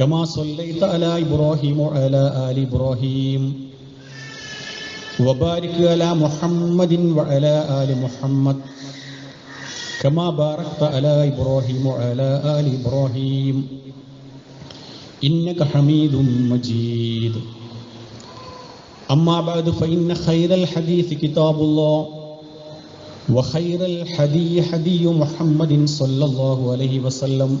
كما صليت على إبراهيم وعلى آل إبراهيم. وبارك على محمد وعلى آل محمد كما باركت على إبراهيم وعلى آل إبراهيم. إنك حميد مجيد. أما بعد فإن خير الحديث كتاب الله وخير الحدي حدي محمد صلى الله عليه وسلم.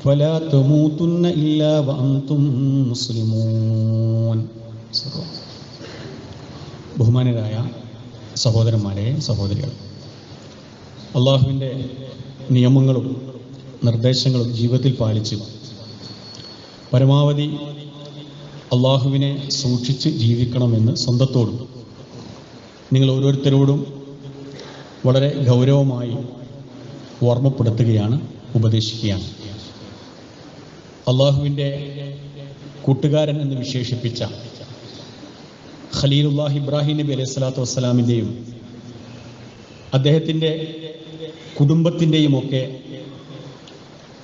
فلا تموتن إلا وأنتم مسلمون ബഹുമാനരായ സഹോദരന്മാരെ സഹോദരികൾ അള്ളാഹുവിൻ്റെ നിയമങ്ങളും നിർദ്ദേശങ്ങളും ജീവിതത്തിൽ പാലിച്ച് പരമാവധി അള്ളാഹുവിനെ സൂക്ഷിച്ച് ജീവിക്കണമെന്ന് സ്വന്തത്തോടും നിങ്ങൾ ഓരോരുത്തരോടും വളരെ ഗൗരവമായി ഓർമ്മപ്പെടുത്തുകയാണ് ഉപദേശിക്കുകയാണ് അള്ളാഹുവിന്റെ കൂട്ടുകാരൻ എന്ന് വിശേഷിപ്പിച്ച ഖലീലുല്ലാഹ് ഇബ്രാഹിം നബി അലൈഹി സ്വലാത്തു വസ്സലാമിന്റെയും അദ്ദേഹത്തിന്റെ കുടുംബത്തിന്റെയും ഒക്കെ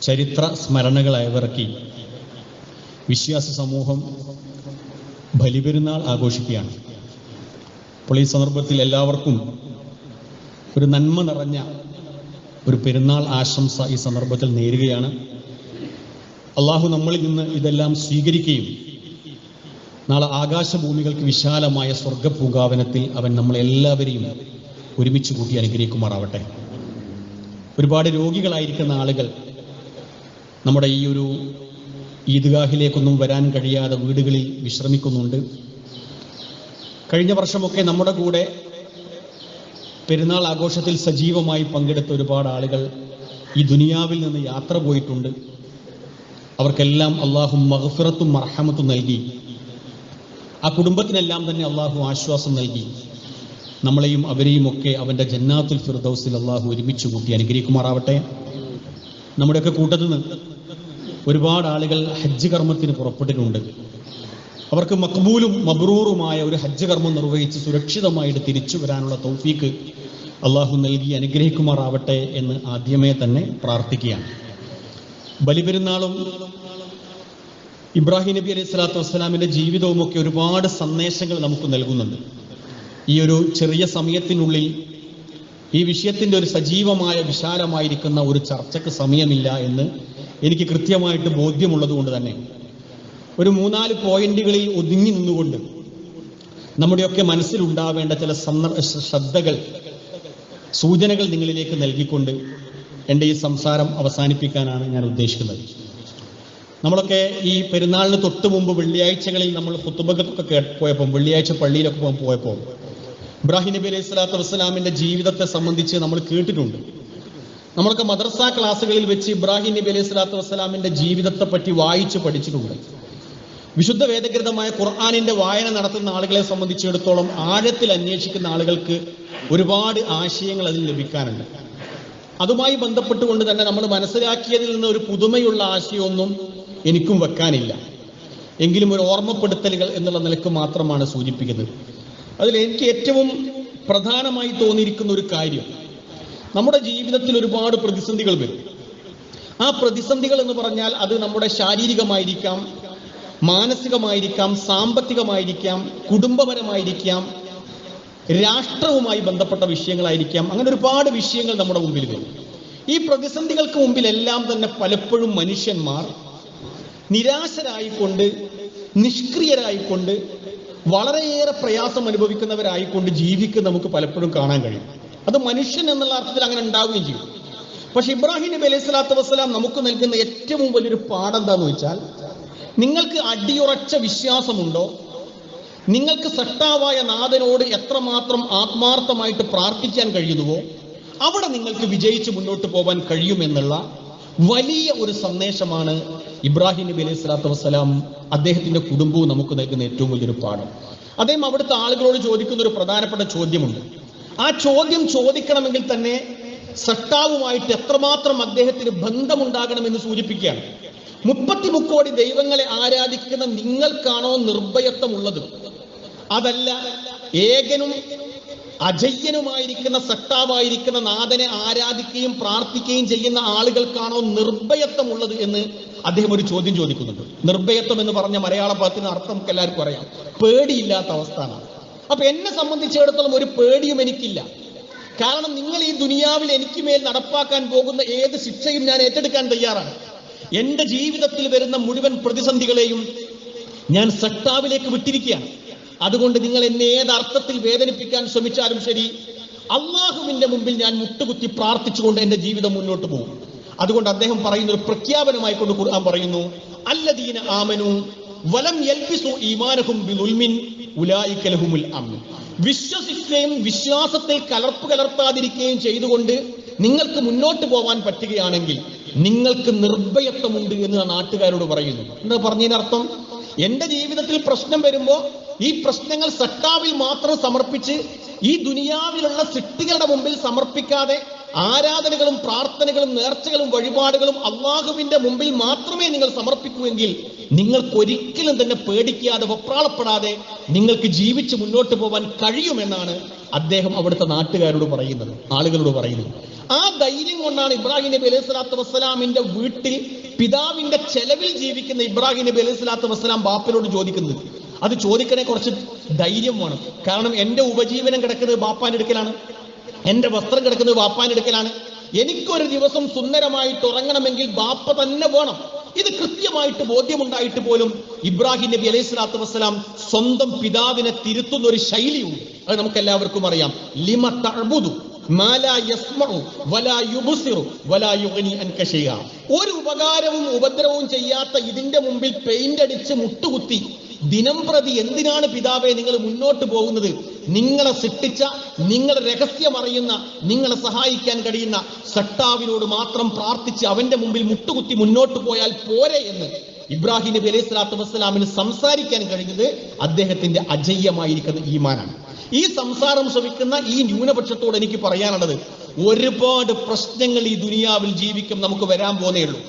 ചരിത്ര സ്മരണകൾ അയവിറക്കി വിശ്വാസ സമൂഹം ബലിപെരുന്നാൾ ആഘോഷിക്കുകയാണ്. അപ്പോൾ ഈ സന്ദർഭത്തിൽ എല്ലാവർക്കും ഒരു നന്മ നിറഞ്ഞ ഒരു പെരുന്നാൾ ആശംസ ഈ സന്ദർഭത്തിൽ നേരുകയാണ്. അള്ളാഹു നമ്മളിൽ നിന്ന് ഇതെല്ലാം സ്വീകരിക്കുകയും നാളെ ആകാശഭൂമികൾക്ക് വിശാലമായ സ്വർഗപൂങ്കാവനത്തിൽ അവൻ നമ്മളെല്ലാവരെയും ഒരുമിച്ച് കൂട്ടി അനുഗ്രഹിക്കുമാറാവട്ടെ. ഒരുപാട് രോഗികളായിരിക്കുന്ന ആളുകൾ നമ്മുടെ ഈ ഒരു ഈദ്ഗാഹിലേക്കൊന്നും വരാൻ കഴിയാതെ വീടുകളിൽ വിശ്രമിക്കുന്നുണ്ട്. കഴിഞ്ഞ വർഷമൊക്കെ നമ്മുടെ കൂടെ പെരുന്നാൾ ആഘോഷത്തിൽ സജീവമായി പങ്കെടുത്ത ഒരുപാട് ആളുകൾ ഈ ദുനിയാവിൽ നിന്ന് യാത്ര പോയിട്ടുണ്ട്. അവർക്കെല്ലാം അള്ളാഹു മഹഫിറത്തും മർഹമത്തും നൽകി. ആ കുടുംബത്തിനെല്ലാം തന്നെ അള്ളാഹു ആശ്വാസം നൽകി. നമ്മളെയും അവരെയും ഒക്കെ അവന്റെ ജന്നാത്തുൽ ഫിർദൌസിൽ അള്ളാഹു ഒരുമിച്ച് കൂട്ടി അനുഗ്രഹിക്കുമാറാവട്ടെ. നമ്മുടെയൊക്കെ കൂട്ടത്തിൽ നിന്ന് ഒരുപാട് ആളുകൾ ഹജ്ജ് കർമ്മത്തിന് പുറപ്പെട്ടിട്ടുണ്ട്. അവർക്ക് മക്ബൂലും മബ്രൂറുമായ ഒരു ഹജ്ജ് കർമ്മം നിർവഹിച്ച് സുരക്ഷിതമായിട്ട് തിരിച്ചു വരാനുള്ള തൗഫീക്ക് അള്ളാഹു നൽകി അനുഗ്രഹിക്കുമാറാവട്ടെ എന്ന് ആദ്യമേ തന്നെ പ്രാർത്ഥിക്കുകയാണ്. ബലിപെരുന്നാളും ഇബ്രാഹിം നബി അലൈഹി സ്വലാത്തു വസ്സലാമിന്റെ ജീവിതവും ഒക്കെ ഒരുപാട് സന്ദേശങ്ങൾ നമുക്ക് നൽകുന്നുണ്ട്. ഈ ഒരു ചെറിയ സമയത്തിനുള്ളിൽ ഈ വിഷയത്തിന്റെ ഒരു സജീവമായ വിശാലമായിരിക്കുന്ന ഒരു ചർച്ചക്ക് സമയമില്ല എന്ന് എനിക്ക് കൃത്യമായിട്ട് ബോധ്യമുള്ളത് കൊണ്ട് തന്നെ. ഒരു മൂന്നാൽ പോയിന്റുകളിൽ ഒതുങ്ങി നിന്നുകൊണ്ട് നമ്മുടെയൊക്കെ മനസ്സിലുണ്ടാവേണ്ട ചില സന്ദർ ശ്രദ്ധകൾ സൂചനകൾ നിങ്ങളിലേക്ക് നൽകിക്കൊണ്ട് എന്റെ ഈ സംസാരം അവസാനിപ്പിക്കാനാണ് ഞാൻ ഉദ്ദേശിക്കുന്നത്. നമ്മളൊക്കെ ഈ പെരുന്നാളിന് തൊട്ട് മുമ്പ് വെള്ളിയാഴ്ചകളിൽ നമ്മൾ ഹുത്തുബക്കൊക്കെ കേ പോയപ്പോൾ വെള്ളിയാഴ്ച പള്ളിയിലൊക്കെ പോയപ്പോൾ ഇബ്രാഹിം നബി അലൈഹി സ്വലാത്തു വസ്സലാമിന്റെ ജീവിതത്തെ സംബന്ധിച്ച് നമ്മൾ കേട്ടിട്ടുണ്ട്. നമ്മളൊക്കെ മദ്രസ ക്ലാസ്സുകളിൽ വെച്ച് ഇബ്രാഹിം നബി അലൈഹി സ്വലാത്തു വസ്സലാമിന്റെ ജീവിതത്തെ പറ്റി വായിച്ച് പഠിച്ചിട്ടുണ്ട്. വിശുദ്ധ വേദഗ്രതമായ ഖുർആാനിന്റെ വായന നടത്തുന്ന ആളുകളെ സംബന്ധിച്ചിടത്തോളം ആഴത്തിൽ അന്വേഷിക്കുന്ന ആളുകൾക്ക് ഒരുപാട് ആശയങ്ങൾ അതിൽ ലഭിക്കാനുണ്ട്. അതുമായി ബന്ധപ്പെട്ടുകൊണ്ട് തന്നെ നമ്മൾ മനസ്സിലാക്കിയതിൽ നിന്ന് ഒരു പുതുമയുള്ള ആശയമൊന്നും എനിക്കും വെക്കാനില്ല. എങ്കിലും ഒരു ഓർമ്മപ്പെടുത്തലുകൾ എന്നുള്ള നിലയ്ക്ക് മാത്രമാണ് സൂചിപ്പിക്കുന്നത്. അതിൽ എനിക്ക് ഏറ്റവും പ്രധാനമായി തോന്നിയിരിക്കുന്ന ഒരു കാര്യം നമ്മുടെ ജീവിതത്തിൽ ഒരുപാട് പ്രതിസന്ധികൾ വരും. ആ പ്രതിസന്ധികൾ എന്ന് പറഞ്ഞാൽ അത് നമ്മുടെ ശാരീരികമായിരിക്കാം മാനസികമായിരിക്കാം സാമ്പത്തികമായിരിക്കാം കുടുംബപരമായിരിക്കാം രാഷ്ട്രവുമായി ബന്ധപ്പെട്ട വിഷയങ്ങളായിരിക്കാം. അങ്ങനെ ഒരുപാട് വിഷയങ്ങൾ നമ്മുടെ മുമ്പിൽ വരും. ഈ പ്രതിസന്ധികൾക്ക് മുമ്പിലെല്ലാം തന്നെ പലപ്പോഴും മനുഷ്യന്മാർ നിരാശരായിക്കൊണ്ട് നിഷ്ക്രിയരായിക്കൊണ്ട് വളരെയേറെ പ്രയാസം അനുഭവിക്കുന്നവരായിക്കൊണ്ട് ജീവിക്കുക നമുക്ക് പലപ്പോഴും കാണാൻ കഴിയും. അത് മനുഷ്യൻ എന്നുള്ള അർത്ഥത്തിൽ അങ്ങനെ ഉണ്ടാവുകയും ചെയ്യും. പക്ഷെ ഇബ്രാഹിം നബി അലൈഹി സ്വലാത്തു വസ്സലാം നമുക്ക് നൽകുന്ന ഏറ്റവും വലിയൊരു പാഠം എന്താന്ന് വെച്ചാൽ നിങ്ങൾക്ക് അടിയുറച്ച വിശ്വാസമുണ്ടോ? നിങ്ങൾക്ക് സട്ടാവായ നാഥനോട് എത്രമാത്രം ആത്മാർത്ഥമായിട്ട് പ്രാർത്ഥിക്കാൻ കഴിയുന്നുവോ അവിടെ നിങ്ങൾക്ക് വിജയിച്ച് മുന്നോട്ട് പോകാൻ കഴിയുമെന്നുള്ള വലിയ ഒരു സന്ദേശമാണ് ഇബ്രാഹിം നബി അലൈഹി സ്വലാത്തു വസ്സലാം അദ്ദേഹത്തിന്റെ കുടുംബവും നമുക്ക് നൽകുന്ന ഏറ്റവും വലിയൊരു പാഠം. അദ്ദേഹം അവിടുത്തെ ആളുകളോട് ചോദിക്കുന്ന ഒരു പ്രധാനപ്പെട്ട ചോദ്യമുണ്ട്. ആ ചോദ്യം ചോദിക്കണമെങ്കിൽ തന്നെ സട്ടാവുമായിട്ട് എത്രമാത്രം അദ്ദേഹത്തിന് ബന്ധമുണ്ടാകണമെന്ന് സൂചിപ്പിക്കുകയാണ്. മുപ്പത്തി മുക്കോടി ദൈവങ്ങളെ ആരാധിക്കുന്ന നിങ്ങൾക്കാണോ നിർഭയത്വമുള്ളത്. അതല്ല ഏകനും അജയ്യനുമായിരിക്കുന്ന സട്ടാവായിരിക്കുന്ന നാഥനെ ആരാധിക്കുകയും പ്രാർത്ഥിക്കുകയും ചെയ്യുന്ന ആളുകൾക്കാണോ നിർഭയത്വമുള്ളത് എന്ന് അദ്ദേഹം ഒരു ചോദ്യം ചോദിക്കുന്നുണ്ട്. നിർഭയത്വം എന്ന് പറഞ്ഞ മലയാള പദത്തിന് അർത്ഥം നമുക്ക് എല്ലാവർക്കും അറിയാം. പേടിയില്ലാത്ത അവസ്ഥയാണ് അപ്പൊ എന്നെ സംബന്ധിച്ചിടത്തോളം ഒരു പേടിയും എനിക്കില്ല. കാരണം നിങ്ങൾ ഈ ദുനിയാവിൽ എനിക്ക് മേൽ നടപ്പാക്കാൻ പോകുന്ന ഏത് ശിക്ഷയും ഞാൻ ഏറ്റെടുക്കാൻ തയ്യാറാണ്. എന്റെ ജീവിതത്തിൽ വരുന്ന മുഴുവൻ പ്രതിസന്ധികളെയും ഞാൻ സട്ടാവിലേക്ക് വിട്ടിരിക്കുകയാണ്. അതുകൊണ്ട് നിങ്ങൾ എന്നെ ഏത് അർത്ഥത്തിൽ വേദനിപ്പിക്കാൻ ശ്രമിച്ചാലും ശരി അള്ളാഹുവിന്റെ മുമ്പിൽ ഞാൻ മുട്ടുകുത്തി പ്രാർത്ഥിച്ചുകൊണ്ട് എന്റെ ജീവിതം മുന്നോട്ട് പോകും. അതുകൊണ്ട് അദ്ദേഹം പറയുന്ന ഒരു പ്രഖ്യാപനമായി കൊണ്ട് ഖുർആൻ പറയുന്നു അല്ലദീന ആമനു വലം യൽബിസു ഈമാനഹും ബിദുൽമിൻ ഉലായിക ലഹുമുൽ അംൻ. വിശ്വസിക്കുകയും വിശ്വാസത്തിൽ കലർപ്പ് കലർത്താതിരിക്കുകയും ചെയ്തുകൊണ്ട് നിങ്ങൾക്ക് മുന്നോട്ട് പോവാൻ പറ്റുകയാണെങ്കിൽ നിങ്ങൾക്ക് നിർഭയത്വമുണ്ട് എന്ന് നാട്ടുകാരോട് പറയുന്നു. എന്താ പറഞ്ഞതിനർത്ഥം? എന്റെ ജീവിതത്തിൽ പ്രശ്നം വരുമ്പോ ഈ പ്രശ്നങ്ങൾ സട്ടാവിൽ മാത്രം സമർപ്പിച്ച് ഈ ദുനിയാവിലുള്ള സൃഷ്ടികളുടെ മുമ്പിൽ സമർപ്പിക്കാതെ ആരാധനകളും പ്രാർത്ഥനകളും നേർച്ചകളും വഴിപാടുകളും അള്ളാഹുവിന്റെ മുമ്പിൽ മാത്രമേ നിങ്ങൾ സമർപ്പിക്കുമെങ്കിൽ നിങ്ങൾക്ക് ഒരിക്കലും തന്നെ പേടിക്കാതെ വെപ്രാളപ്പെടാതെ നിങ്ങൾക്ക് ജീവിച്ച് മുന്നോട്ട് പോകാൻ കഴിയുമെന്നാണ് അദ്ദേഹം അവിടുത്തെ നാട്ടുകാരോട് പറയുന്നത് ആളുകളോട് പറയുന്നത്. ആ ധൈര്യം കൊണ്ടാണ് ഇബ്രാഹിം നബി അലൈഹി സ്വലാത്തു വസ്സലാമിന്റെ വീട്ടിൽ പിതാവിന്റെ ചെലവിൽ ജീവിക്കുന്ന ഇബ്രാഹിം നബി അലൈഹി സ്വലാത്തു വസ്സലാം ബാപ്പിനോട് ചോദിക്കുന്നത്. അത് ചോദിക്കണേ കുറച്ച് ധൈര്യം വേണം. കാരണം എന്റെ ഉപജീവനം കിടക്കുന്നത് ബാപ്പാന്റെ അടുക്കലാണ്. എന്റെ വസ്ത്രം കിടക്കുന്നത് ബാപ്പാന്റെ അടുക്കലാണ്. എനിക്കൊരു ദിവസം സുന്ദരമായിട്ട് ഉറങ്ങണമെങ്കിൽ ബാപ്പ തന്നെ വേണം. ഇത് കൃത്യമായിട്ട് ബോധ്യമുണ്ടായിട്ട് പോലും ഇബ്രാഹിം നബി അലൈഹി സ്വലാത്തു വസ്സലാം സ്വന്തം പിതാവിനെ തിരുത്തുന്ന ഒരു ശൈലിയുണ്ട്. അത് നമുക്ക് എല്ലാവർക്കും അറിയാം. ലിമ തഴുതു. ഒരു ഉപകാരവും ഉപദ്രവവും ചെയ്യാത്ത ഇതിന്റെ മുമ്പിൽ പെയിന്റ് അടിച്ച് മുട്ടുകുത്തി ദിനം പ്രതി എന്തിനാണ് പിതാവെ നിങ്ങൾ മുന്നോട്ട് പോകുന്നത്? നിങ്ങളെ സൃഷ്ടിച്ച നിങ്ങളെ രഹസ്യം അറിയുന്ന നിങ്ങളെ സഹായിക്കാൻ കഴിയുന്ന സട്ടാവിനോട് മാത്രം പ്രാർത്ഥിച്ച് അവന്റെ മുമ്പിൽ മുട്ടുകുത്തി മുന്നോട്ട് പോയാൽ പോരെ എന്ന് ഇബ്രാഹിം നബി അലൈഹി സ്വലാത്തു വസ്സലാമിന് സംസാരിക്കാൻ കഴിഞ്ഞത് അദ്ദേഹത്തിന്റെ അജയ്യമായിരിക്കുന്ന ഈമാനാണ്. ഈ സംസാരം ശ്രമിക്കുന്ന ഈ ന്യൂനപക്ഷത്തോട് എനിക്ക് പറയാനുള്ളത് ഒരുപാട് പ്രശ്നങ്ങൾ ഈ ദുനിയാവിൽ ജീവിക്കും നമുക്ക് വരാൻ പോകുന്നേ ഉള്ളൂ.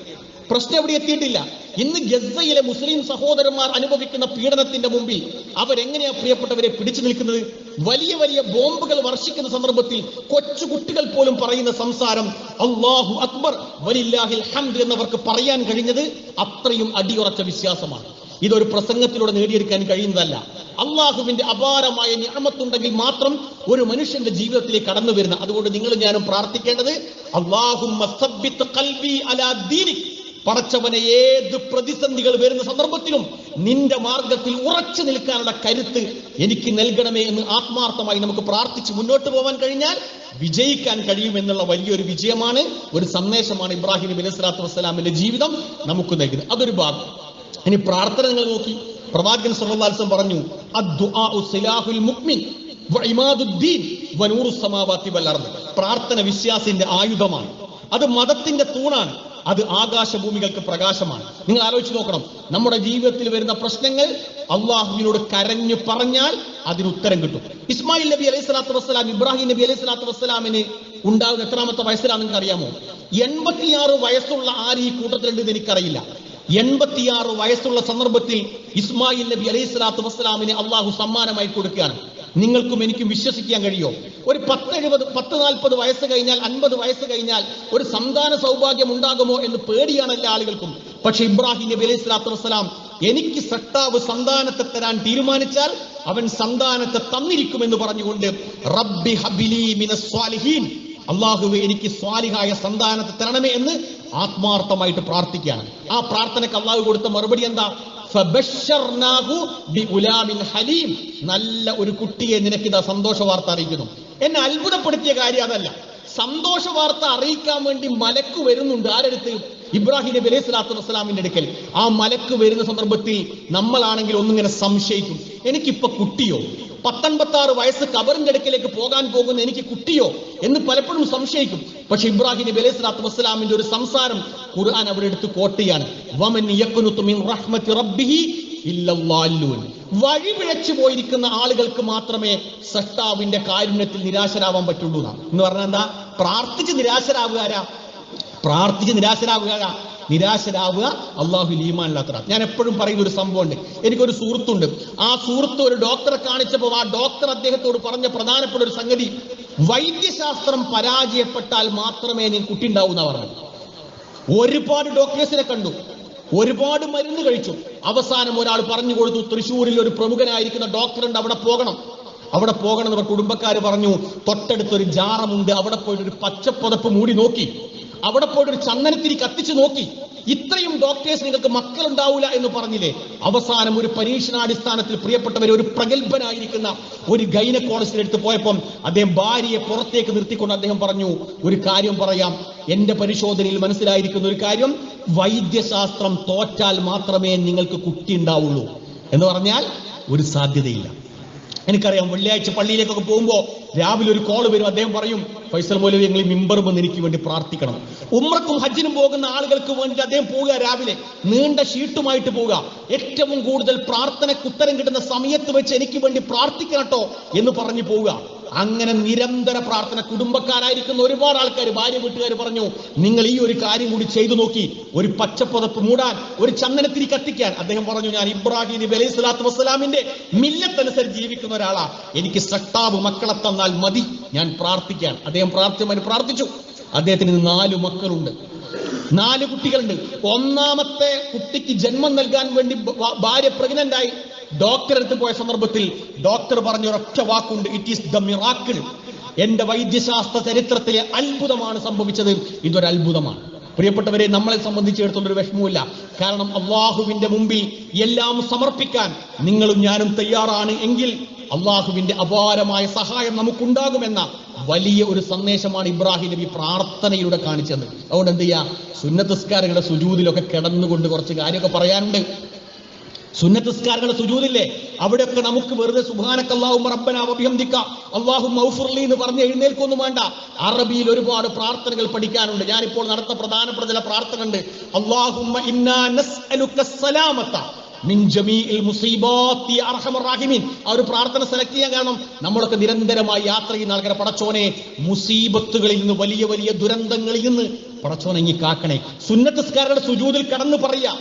പ്രശ്നം എവിടെ എത്തിയിട്ടില്ല. ഇന്ന് ഗസയിലെ മുസ്ലിം സഹോദരന്മാർ അനുഭവിക്കുന്ന പീഡനത്തിന്റെ മുമ്പിൽ അവരെങ്ങനെയാ പ്രിയപ്പെട്ടവരെ പിടിച്ചു നിൽക്കുന്നത്? വലിയ വലിയ ബോംബുകൾ വർഷിക്കുന്ന സന്ദർഭത്തിൽ കൊച്ചു കുട്ടികൾ പോലും പറയുന്ന സംസാരം അള്ളാഹു അക്ബർ വലില്ലാഹിൽ ഹംദ് എന്നവർക്ക് പറയാൻ കഴിഞ്ഞത് അത്രയും അടിയുറച്ച വിശ്വാസമാണ്. ഇതൊരു പ്രസംഗത്തിലൂടെ നേടിയെടുക്കാൻ കഴിയുന്നതല്ല. അള്ളാഹുവിന്റെ അപാരമായ ഞാമത്തുണ്ടെങ്കിൽ മാത്രം ഒരു മനുഷ്യന്റെ ജീവിതത്തിലേക്ക് കടന്നു വരുന്ന. അതുകൊണ്ട് നിങ്ങൾ ഞാനും പ്രാർത്ഥിക്കേണ്ടത് അള്ളാഹുമ്മ പടച്ചവനെ ഏത് പ്രതിസന്ധികൾ വരുന്ന സന്ദർഭത്തിലും നിന്റെ മാർഗത്തിൽ ഉറച്ചു നിൽക്കാനുള്ള കരുത്ത് എനിക്ക് നൽകണമേ എന്ന് ആത്മാർത്ഥമായി നമുക്ക് പ്രാർത്ഥിച്ച് മുന്നോട്ട് പോകാൻ കഴിഞ്ഞാൽ വിജയിക്കാൻ കഴിയുമെന്നുള്ള വലിയൊരു വിജയമാണ് ഒരു സന്ദേശമാണ് ഇബ്രാഹിം നബി അലൈഹി സ്വലാത്തു വസ്സലാമിന്റെ ജീവിതം നമുക്ക് നൽകുന്നത്. അതൊരു ഭാഗം. ഇനി പ്രാർത്ഥന നിങ്ങൾ നോക്കി. പ്രവാചകൻ സല്ലല്ലാഹു പറഞ്ഞു അർദ്. പ്രാർത്ഥന വിശ്വാസിന്റെ ആയുധമാണ്. അത് മതത്തിന്റെ തൂണാണ്. അത് ആകാശഭൂമികൾക്ക് പ്രകാശമാണ്. നിങ്ങൾ ആലോചിച്ച് നോക്കണം. നമ്മുടെ ജീവിതത്തിൽ വരുന്ന പ്രശ്നങ്ങൾ അള്ളാഹുവിനോട് കരഞ്ഞു പറഞ്ഞാൽ അതിന് ഉത്തരം കിട്ടും. ഇസ്മായിൽ നബി അലൈഹി സ്വലാത്തു വസ്സലാം ഇബ്രാഹിം നബി അലൈഹി സ്വലാത്തു വസ്സലാമിന് ഉണ്ടാകുന്ന എത്രാമത്തെ വയസ്സിലാണ് നിങ്ങൾക്ക് അറിയാമോ? എൺപത്തിയാറ് വയസ്സുള്ള ആര് ഈ കൂട്ടത്തിലുണ്ടെന്ന് എനിക്കറിയില്ല. എൺപത്തിയാറ് വയസ്സുള്ള സന്ദർഭത്തിൽ ഇസ്മായിൽ നബി അലൈഹി സ്വലാത്തു വസ്സലാമിന് അള്ളാഹു സമ്മാനമായി കൊടുക്കുകയാണ്. നിങ്ങൾക്കും എനിക്കും വിശ്വസിക്കാൻ കഴിയോ? ഒരു പത്ത് എഴുപത് പത്ത് നാൽപ്പത് വയസ്സ് കഴിഞ്ഞാൽ അൻപത് വയസ്സ് കഴിഞ്ഞാൽ ഒരു സന്താന സൗഭാഗ്യം ഉണ്ടാകുമോ എന്ന് പേടിയാണ് എല്ലാ ആളുകൾക്കും. പക്ഷെ ഇബ്രാഹിം നബി അലൈഹി സ്വലാത്തു വസ്സലാം എനിക്ക് സട്ടാവ് സന്താനത്തെ തരാൻ തീരുമാനിച്ചാൽ അവൻ സന്താനത്തെ തന്നിരിക്കുമെന്ന് പറഞ്ഞുകൊണ്ട് റബ്ബി ഹബിലി മിനസ് സ്വാലിഹീൻ അള്ളാഹുവെ എനിക്ക് സ്വാലിഹായ സന്താനത്തെ തരണമേ എന്ന് ആത്മാർത്ഥമായിട്ട് പ്രാർത്ഥിക്കുകയാണ്. ആ പ്രാർത്ഥനയ്ക്ക് അള്ളാഹു കൊടുത്ത മറുപടി എന്താ? ഹലീം. നല്ല ഒരു കുട്ടിയെ നിനക്കിതാ സന്തോഷ വാർത്ത അറിയിക്കുന്നു. എന്നെ അത്ഭുതപ്പെടുത്തിയ കാര്യം അതല്ല. സന്തോഷ വാർത്ത അറിയിക്കാൻ വേണ്ടി മലക്ക് വരുന്നുണ്ട് ആരെടുത്ത്? ഇബ്രാഹിം നബി അലൈഹി സ്വലാത്തു വസ്സലാമിന്റെ അടുക്കൽ. ആ മലക്ക് വരുന്ന സന്ദർഭത്തിൽ നമ്മളാണെങ്കിൽ ഒന്നിങ്ങനെ സംശയിക്കും. എനിക്കിപ്പോ കുട്ടിയോ? പത്തൊൻപത്താറ് വയസ്സ് കബറിന്റെ അടുക്കിലേക്ക് പോകാൻ പോകുന്ന എനിക്ക് കുട്ടിയോ എന്ന് പലപ്പോഴും സംശയിക്കും. പക്ഷെ ഇബ്രാഹിം നബി അലൈഹി സ്വലാത്തു വസ്സലാമിന്റെ ഒരു സംസാരം ഖുർആൻ അവിടെ എടുത്ത് കോട്ടയാണ് വമൻ യഖ്നുതു മിൻ റഹ്മത്തി റബ്ബിഹി ഇല്ലല്ലാല്ലൂൻ വഴി പിഴച്ചു പോയിരിക്കുന്ന ആളുകൾക്ക് മാത്രമേ സഷ്ടാവിന്റെ കാരുണ്യത്തിൽ നിരാശരാവാൻ പറ്റുള്ളൂ എന്നാ. പറഞ്ഞാൽ എന്താ? പ്രാർത്ഥിച്ച് നിരാശരാവുക ആരാ പ്രാർത്ഥിച്ച് നിരാശരാവുക ആരാ? നിരാശരാവുക അള്ളാഹു ലീമാനില്ലാത്ത ഞാൻ എപ്പോഴും പറയുന്ന ഒരു സംഭവമുണ്ട്. എനിക്കൊരു സുഹൃത്തുണ്ട്. ആ സുഹൃത്ത് ഒരു ഡോക്ടറെ കാണിച്ചപ്പോൾ ആ ഡോക്ടർ അദ്ദേഹത്തോട് പറഞ്ഞ പ്രധാനപ്പെട്ട ഒരു സംഗതി വൈദ്യശാസ്ത്രം പരാജയപ്പെട്ടാൽ മാത്രമേ നീ കുട്ടി ഉണ്ടാവൂ എന്നാ പറഞ്ഞത്. ഒരുപാട് ഡോക്ടേഴ്സിനെ കണ്ടു. ഒരുപാട് മരുന്ന് കഴിച്ചു. അവസാനം ഒരാൾ പറഞ്ഞു കൊടുത്തു തൃശ്ശൂരിൽ ഒരു പ്രമുഖനായിരിക്കുന്ന ഡോക്ടറുണ്ട് അവിടെ പോകണം. അവിടെ പോകണം എന്ന് കുടുംബക്കാർ പറഞ്ഞു തൊട്ടടുത്തൊരു ജാറമുണ്ട് അവിടെ പോയിട്ട് ഒരു പച്ചപ്പുതപ്പ് മൂടി നോക്കി. അവിടെ പോയിട്ട് ഒരു ചന്ദനത്തിരി കത്തിച്ചു നോക്കി. ഇത്രയും ഡോക്ടേഴ്സ് നിങ്ങൾക്ക് മക്കളുണ്ടാവില്ല എന്ന് പറഞ്ഞില്ലേ? അവസാനം ഒരു പരീക്ഷണാടിസ്ഥാനത്തിൽ പ്രിയപ്പെട്ടവരെ ഒരു പ്രഗത്ഭനായിരിക്കുന്ന ഒരു ഗൈനക്കോളജിൽ എടുത്ത് പോയപ്പം അദ്ദേഹം ഭാര്യയെ പുറത്തേക്ക് നിർത്തിക്കൊണ്ട് അദ്ദേഹം പറഞ്ഞു ഒരു കാര്യം പറയാം. എന്റെ പരിശോധനയിൽ മനസ്സിലായിരിക്കുന്ന ഒരു കാര്യം വൈദ്യശാസ്ത്രം തോറ്റാൽ മാത്രമേ നിങ്ങൾക്ക് കുട്ടി ഉണ്ടാവുള്ളൂ എന്ന് പറഞ്ഞാൽ ഒരു സാധ്യതയില്ല. എനിക്കറിയാം വെള്ളിയാഴ്ച പള്ളിയിലേക്കൊക്കെ പോകുമ്പോൾ രാവിലെ ഒരു കോൾ വരും. അദ്ദേഹം പറയും ഫൈസൽ മൗലവി ഞങ്ങൾ മിമ്പർ വന്ന് എനിക്ക് വേണ്ടി പ്രാർത്ഥിക്കണം. ഉമ്രക്കും ഹജ്ജിനും പോകുന്ന ആളുകൾക്ക് വേണ്ടി അദ്ദേഹം പോവുക രാവിലെ. നീണ്ട ഷീട്ടുമായിട്ട് പോവുക. ഏറ്റവും കൂടുതൽ പ്രാർത്ഥനയ്ക്ക് ഉത്തരം കിട്ടുന്ന സമയത്ത് വെച്ച് എനിക്ക് വേണ്ടി പ്രാർത്ഥിക്കണട്ടോ എന്ന് പറഞ്ഞു പോവുക. അങ്ങനെ നിരന്തര പ്രാർത്ഥന കുടുംബക്കാരായിരിക്കുന്ന ഒരുപാട് ആൾക്കാർ ഭാര്യ വീട്ടുകാർ പറഞ്ഞു നിങ്ങൾ ഈ ഒരു കാര്യം കൂടി ചെയ്തു നോക്കി. ഒരു പച്ചപ്പുതപ്പ് മൂടാൻ ഒരു ചന്ദനത്തിരി കത്തിക്കാൻ. അദ്ദേഹം പറഞ്ഞു ഞാൻ ഇബ്രാഹിം നബി അലൈഹി സ്വലാത്തു വസ്സലാമിന്റെ മില്ലത്തനുസരിച്ച് ജീവിക്കുന്ന ഒരാളാ. എനിക്ക് സട്ടാവ് മക്കളെ തന്നാൽ മതി. ഞാൻ പ്രാർത്ഥിക്കാൻ അദ്ദേഹം പ്രാർത്ഥിച്ചു പ്രാർത്ഥിച്ചു. അദ്ദേഹത്തിന് നാലു മക്കളുണ്ട്. നാല് കുട്ടികളുണ്ട്. ഒന്നാമത്തെ കുട്ടിക്ക് ജന്മം നൽകാൻ വേണ്ടി ഭാര്യ പ്രഗ്നന്റ് ആയി. ഡോക്ടർ അടുത്ത് പോയ സന്ദർഭത്തിൽ ഡോക്ടർ പറഞ്ഞ ഒരൊറ്റ വാക്കുണ്ട് ഇറ്റ് ഈസ് ദ മിറാക്കിൾ എന്റെ വൈദ്യശാസ്ത്ര ചരിത്രത്തിലെ അത്ഭുതമാണ് സംഭവിച്ചത്. ഇതൊരു അത്ഭുതമാണ്. പ്രിയപ്പെട്ടവരെ നമ്മളെ സംബന്ധിച്ചിടത്തോളം ഒരു വിഷമവുമില്ല. കാരണം അള്ളാഹുവിന്റെ മുമ്പിൽ എല്ലാം സമർപ്പിക്കാൻ നിങ്ങളും ഞാനും തയ്യാറാണ് എങ്കിൽ അള്ളാഹുവിന്റെ അപാരമായ സഹായം നമുക്കുണ്ടാകുമെന്ന വലിയ ഒരു സന്ദേശമാണ് ഇബ്രാഹിം നബി പ്രാർത്ഥനയിലൂടെ കാണിച്ചത്. അതുകൊണ്ട് എന്ത് ചെയ്യാ? സുന്നത്തസ്കാരങ്ങളുടെ സുജൂതിലൊക്കെ കിടന്നുകൊണ്ട് കുറച്ച് കാര്യമൊക്കെ പറയാനുണ്ട്. സുന്നത്തസ്കാരങ്ങളുടെ സുജൂതില്ലേ? അവിടെയൊക്കെ നമുക്ക് വെറുതെ സുബാനക്ക് അള്ളാഹു റബ്ബന അഭിഹന്ദിക്കാം അള്ളാഹു മൗഫുർലി എന്ന് പറഞ്ഞ് എഴുന്നേൽക്കൊന്നും വേണ്ട. അറബിയിൽ ഒരുപാട് പ്രാർത്ഥനകൾ പഠിക്കാനുണ്ട്. ഞാനിപ്പോൾ നടത്ത പ്രധാനപ്പെട്ട ചില പ്രാർത്ഥന ഉണ്ട് അള്ളാഹുമ്മ ഒരു പ്രാർത്ഥന സെലക്ട് ചെയ്യാൻ കാരണം നമ്മളൊക്കെ നിരന്തരമായി യാത്ര ചെയ്യുന്ന ആൾക്കാരെ പടച്ചോനെ മുസീബത്തുകളിൽ നിന്ന് വലിയ വലിയ ദുരന്തങ്ങളിൽ നിന്ന് പടച്ചോനെ ഇങ്ങി കാക്കണേ. സുന്നത്തസ്കാരുടെ സുജൂതിൽ കടന്നു പറയാ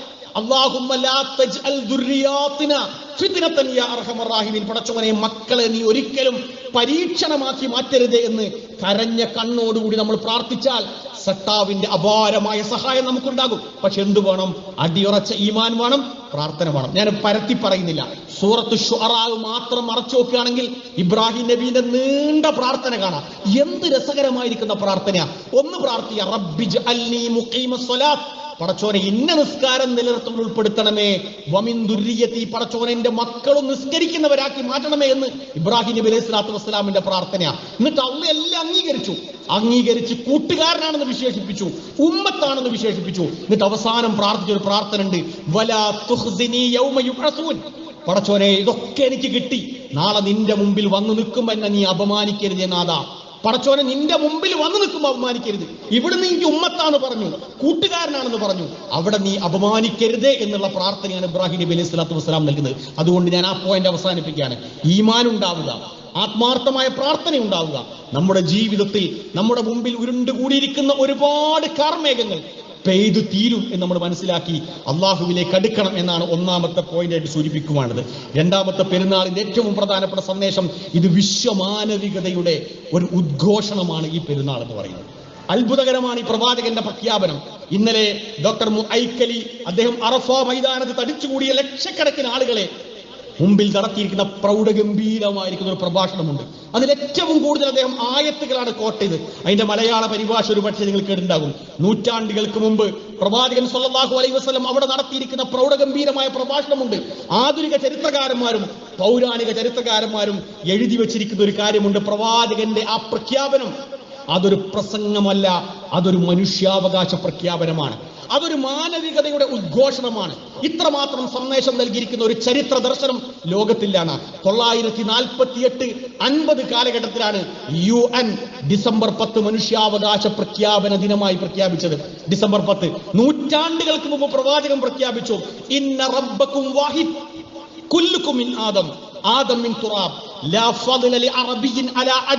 റാഹിമീൻ. മക്കളെ നീ ഒരിക്കലും പരീക്ഷണമാക്കി മാറ്റരുത് എന്ന് കരഞ്ഞ കണ്ണോടുകൂടി നമ്മൾ പ്രാർത്ഥിച്ചാൽ സട്ടാവിന്റെ അപാരമായ സഹായം നമുക്കുണ്ടാകും. പക്ഷെ എന്തു വേണം? അടിയുറച്ച ഈമാൻ വേണം പ്രാർത്ഥന വേണം. ഞാൻ പരത്തി പറയുന്നില്ല. സൂറത്ത് ഷുറാവ് മാത്രം മറച്ചു നോക്കുകയാണെങ്കിൽ ഇബ്രാഹിം നബീന്റെ നീണ്ട പ്രാർത്ഥന കാണാം. എന്ത് രസകരമായിരിക്കുന്ന പ്രാർത്ഥന ഒന്ന് പ്രാർത്ഥിക്കുക പടച്ചോനെ ഇന്ന നിസ്കാരം നിലനിർത്തുമ്പോൾ ഉൾപ്പെടുത്തണമേ. വമിൻ ദുര്യത്തി പടച്ചോനെ എന്റെ മക്കളും നിസ്കരിക്കുന്നവരാക്കി മാറ്റണമേ എന്ന് ഇബ്രാഹിം നബി അലൈഹി സ്വലാത്തു വസ്സലാമിന്റെ പ്രാർത്ഥന എന്നിട്ട് അള്ള എല്ലാം അംഗീകരിച്ചു. അംഗീകരിച്ച് കൂട്ടുകാരനാണെന്ന് വിശേഷിപ്പിച്ചു ഉമ്മത്താണെന്ന് വിശേഷിപ്പിച്ചു. എന്നിട്ട് അവസാനം പ്രാർത്ഥിച്ച ഒരു പ്രാർത്ഥന ഉണ്ട്. വലാ യൗമ പടച്ചോനെ ഇതൊക്കെ എനിക്ക് കിട്ടി. നാളെ നിന്റെ മുമ്പിൽ വന്നു നിൽക്കുമ്പോ എന്നെ നീ അപമാനിക്കരുത് നാഥ. പടച്ചോനെ നിന്റെ മുമ്പിൽ വന്നു നിൽക്കുമ്പോൾ അപമാനിക്കരുത്. ഇവിടുന്ന് എനിക്ക് ഉമ്മത്താന്ന് പറഞ്ഞു കൂട്ടുകാരനാണെന്ന് പറഞ്ഞു. അവിടെ നീ അപമാനിക്കരുത് എന്നുള്ള പ്രാർത്ഥനയാണ് ഇബ്രാഹിം നബി അലൈഹി സ്വലാത്തു വസ്സലാം നൽകുന്നത്. അതുകൊണ്ട് ഞാൻ ആ പോയിന്റ് അവസാനിപ്പിക്കുകയാണ്. ഈമാൻ ഉണ്ടാവുക ആത്മാർത്ഥമായ പ്രാർത്ഥന ഉണ്ടാവുക നമ്മുടെ ജീവിതത്തിൽ നമ്മുടെ മുമ്പിൽ ഉരുണ്ടുകൂടിയിരിക്കുന്ന ഒരുപാട് കാർമേഘങ്ങൾ പെയ്തു തീരും എന്ന് നമ്മൾ മനസ്സിലാക്കി അള്ളാഹുവിലേക്ക് അടുക്കണം എന്നാണ് ഒന്നാമത്തെ പോയിന്റ് ആയിട്ട് സൂചിപ്പിക്കുവാണത്. രണ്ടാമത്തെ പെരുന്നാളിന്റെ ഏറ്റവും പ്രധാനപ്പെട്ട സന്ദേശം ഇത് വിശ്വമാനവികതയുടെ ഒരു ഉദ്ഘോഷണമാണ് ഈ പെരുന്നാൾ എന്ന് പറയുന്നത്. അത്ഭുതകരമാണ് ഈ പ്രവാചകന്റെ പ്രഖ്യാപനം. ഇന്നലെ ഡോക്ടർ ഐക്കലി അദ്ദേഹം അറഫ മൈതാനത്ത് തടിച്ചുകൂടിയ ലക്ഷക്കണക്കിന് ആളുകളെ മുമ്പിൽ നടത്തിയിരിക്കുന്ന പ്രൗഢഗംഭീരമായിരിക്കുന്ന ഒരു പ്രഭാഷണമുണ്ട്. അതിൽ ഏറ്റവും കൂടുതൽ അദ്ദേഹം ആയത്തുകളാണ് കോട്ട് ചെയ്ത് അതിന്റെ മലയാള പരിഭാഷ ഒരു പക്ഷേ നിങ്ങൾ കേട്ടിട്ടുണ്ടാകും. നൂറ്റാണ്ടുകൾക്ക് മുമ്പ് പ്രവാചകൻ സല്ലല്ലാഹു അലൈഹി വസ്ലം അവിടെ നടത്തിയിരിക്കുന്ന പ്രൗഢഗംഭീരമായ പ്രഭാഷണമുണ്ട്. ആധുനിക ചരിത്രകാരന്മാരും പൗരാണിക ചരിത്രകാരന്മാരും എഴുതി വെച്ചിരിക്കുന്ന ഒരു കാര്യമുണ്ട്. പ്രവാചകന്റെ ആ പ്രഖ്യാപനം അതൊരു പ്രസംഗമല്ല അതൊരു മനുഷ്യാവകാശ പ്രഖ്യാപനമാണ്. അതൊരു മാനവികതയുടെ ഉദ്ഘോഷണമാണ്. ഇത്രമാത്രം സന്ദേശം നൽകിയിരിക്കുന്ന ഒരു ചരിത്ര ദർശനം ലോകത്തിലാണ്. തൊള്ളായിരത്തി നാൽപ്പത്തി എട്ട് അൻപത് കാലഘട്ടത്തിലാണ് യു എൻ ഡിസംബർ പത്ത് മനുഷ്യാവകാശ പ്രഖ്യാപന ദിനമായി പ്രഖ്യാപിച്ചത്. ഡിസംബർ പത്ത് നൂറ്റാണ്ടുകൾക്ക് മുമ്പ് പ്രവാചകം പ്രഖ്യാപിച്ചു ഇന്ന റബ്ബക്കും വാഹിദ് കുല്ലുക്കും ഇൻ ആദം ആദം മിൻ തുറാബ് ലാ ഫദ്ല ലി അലാ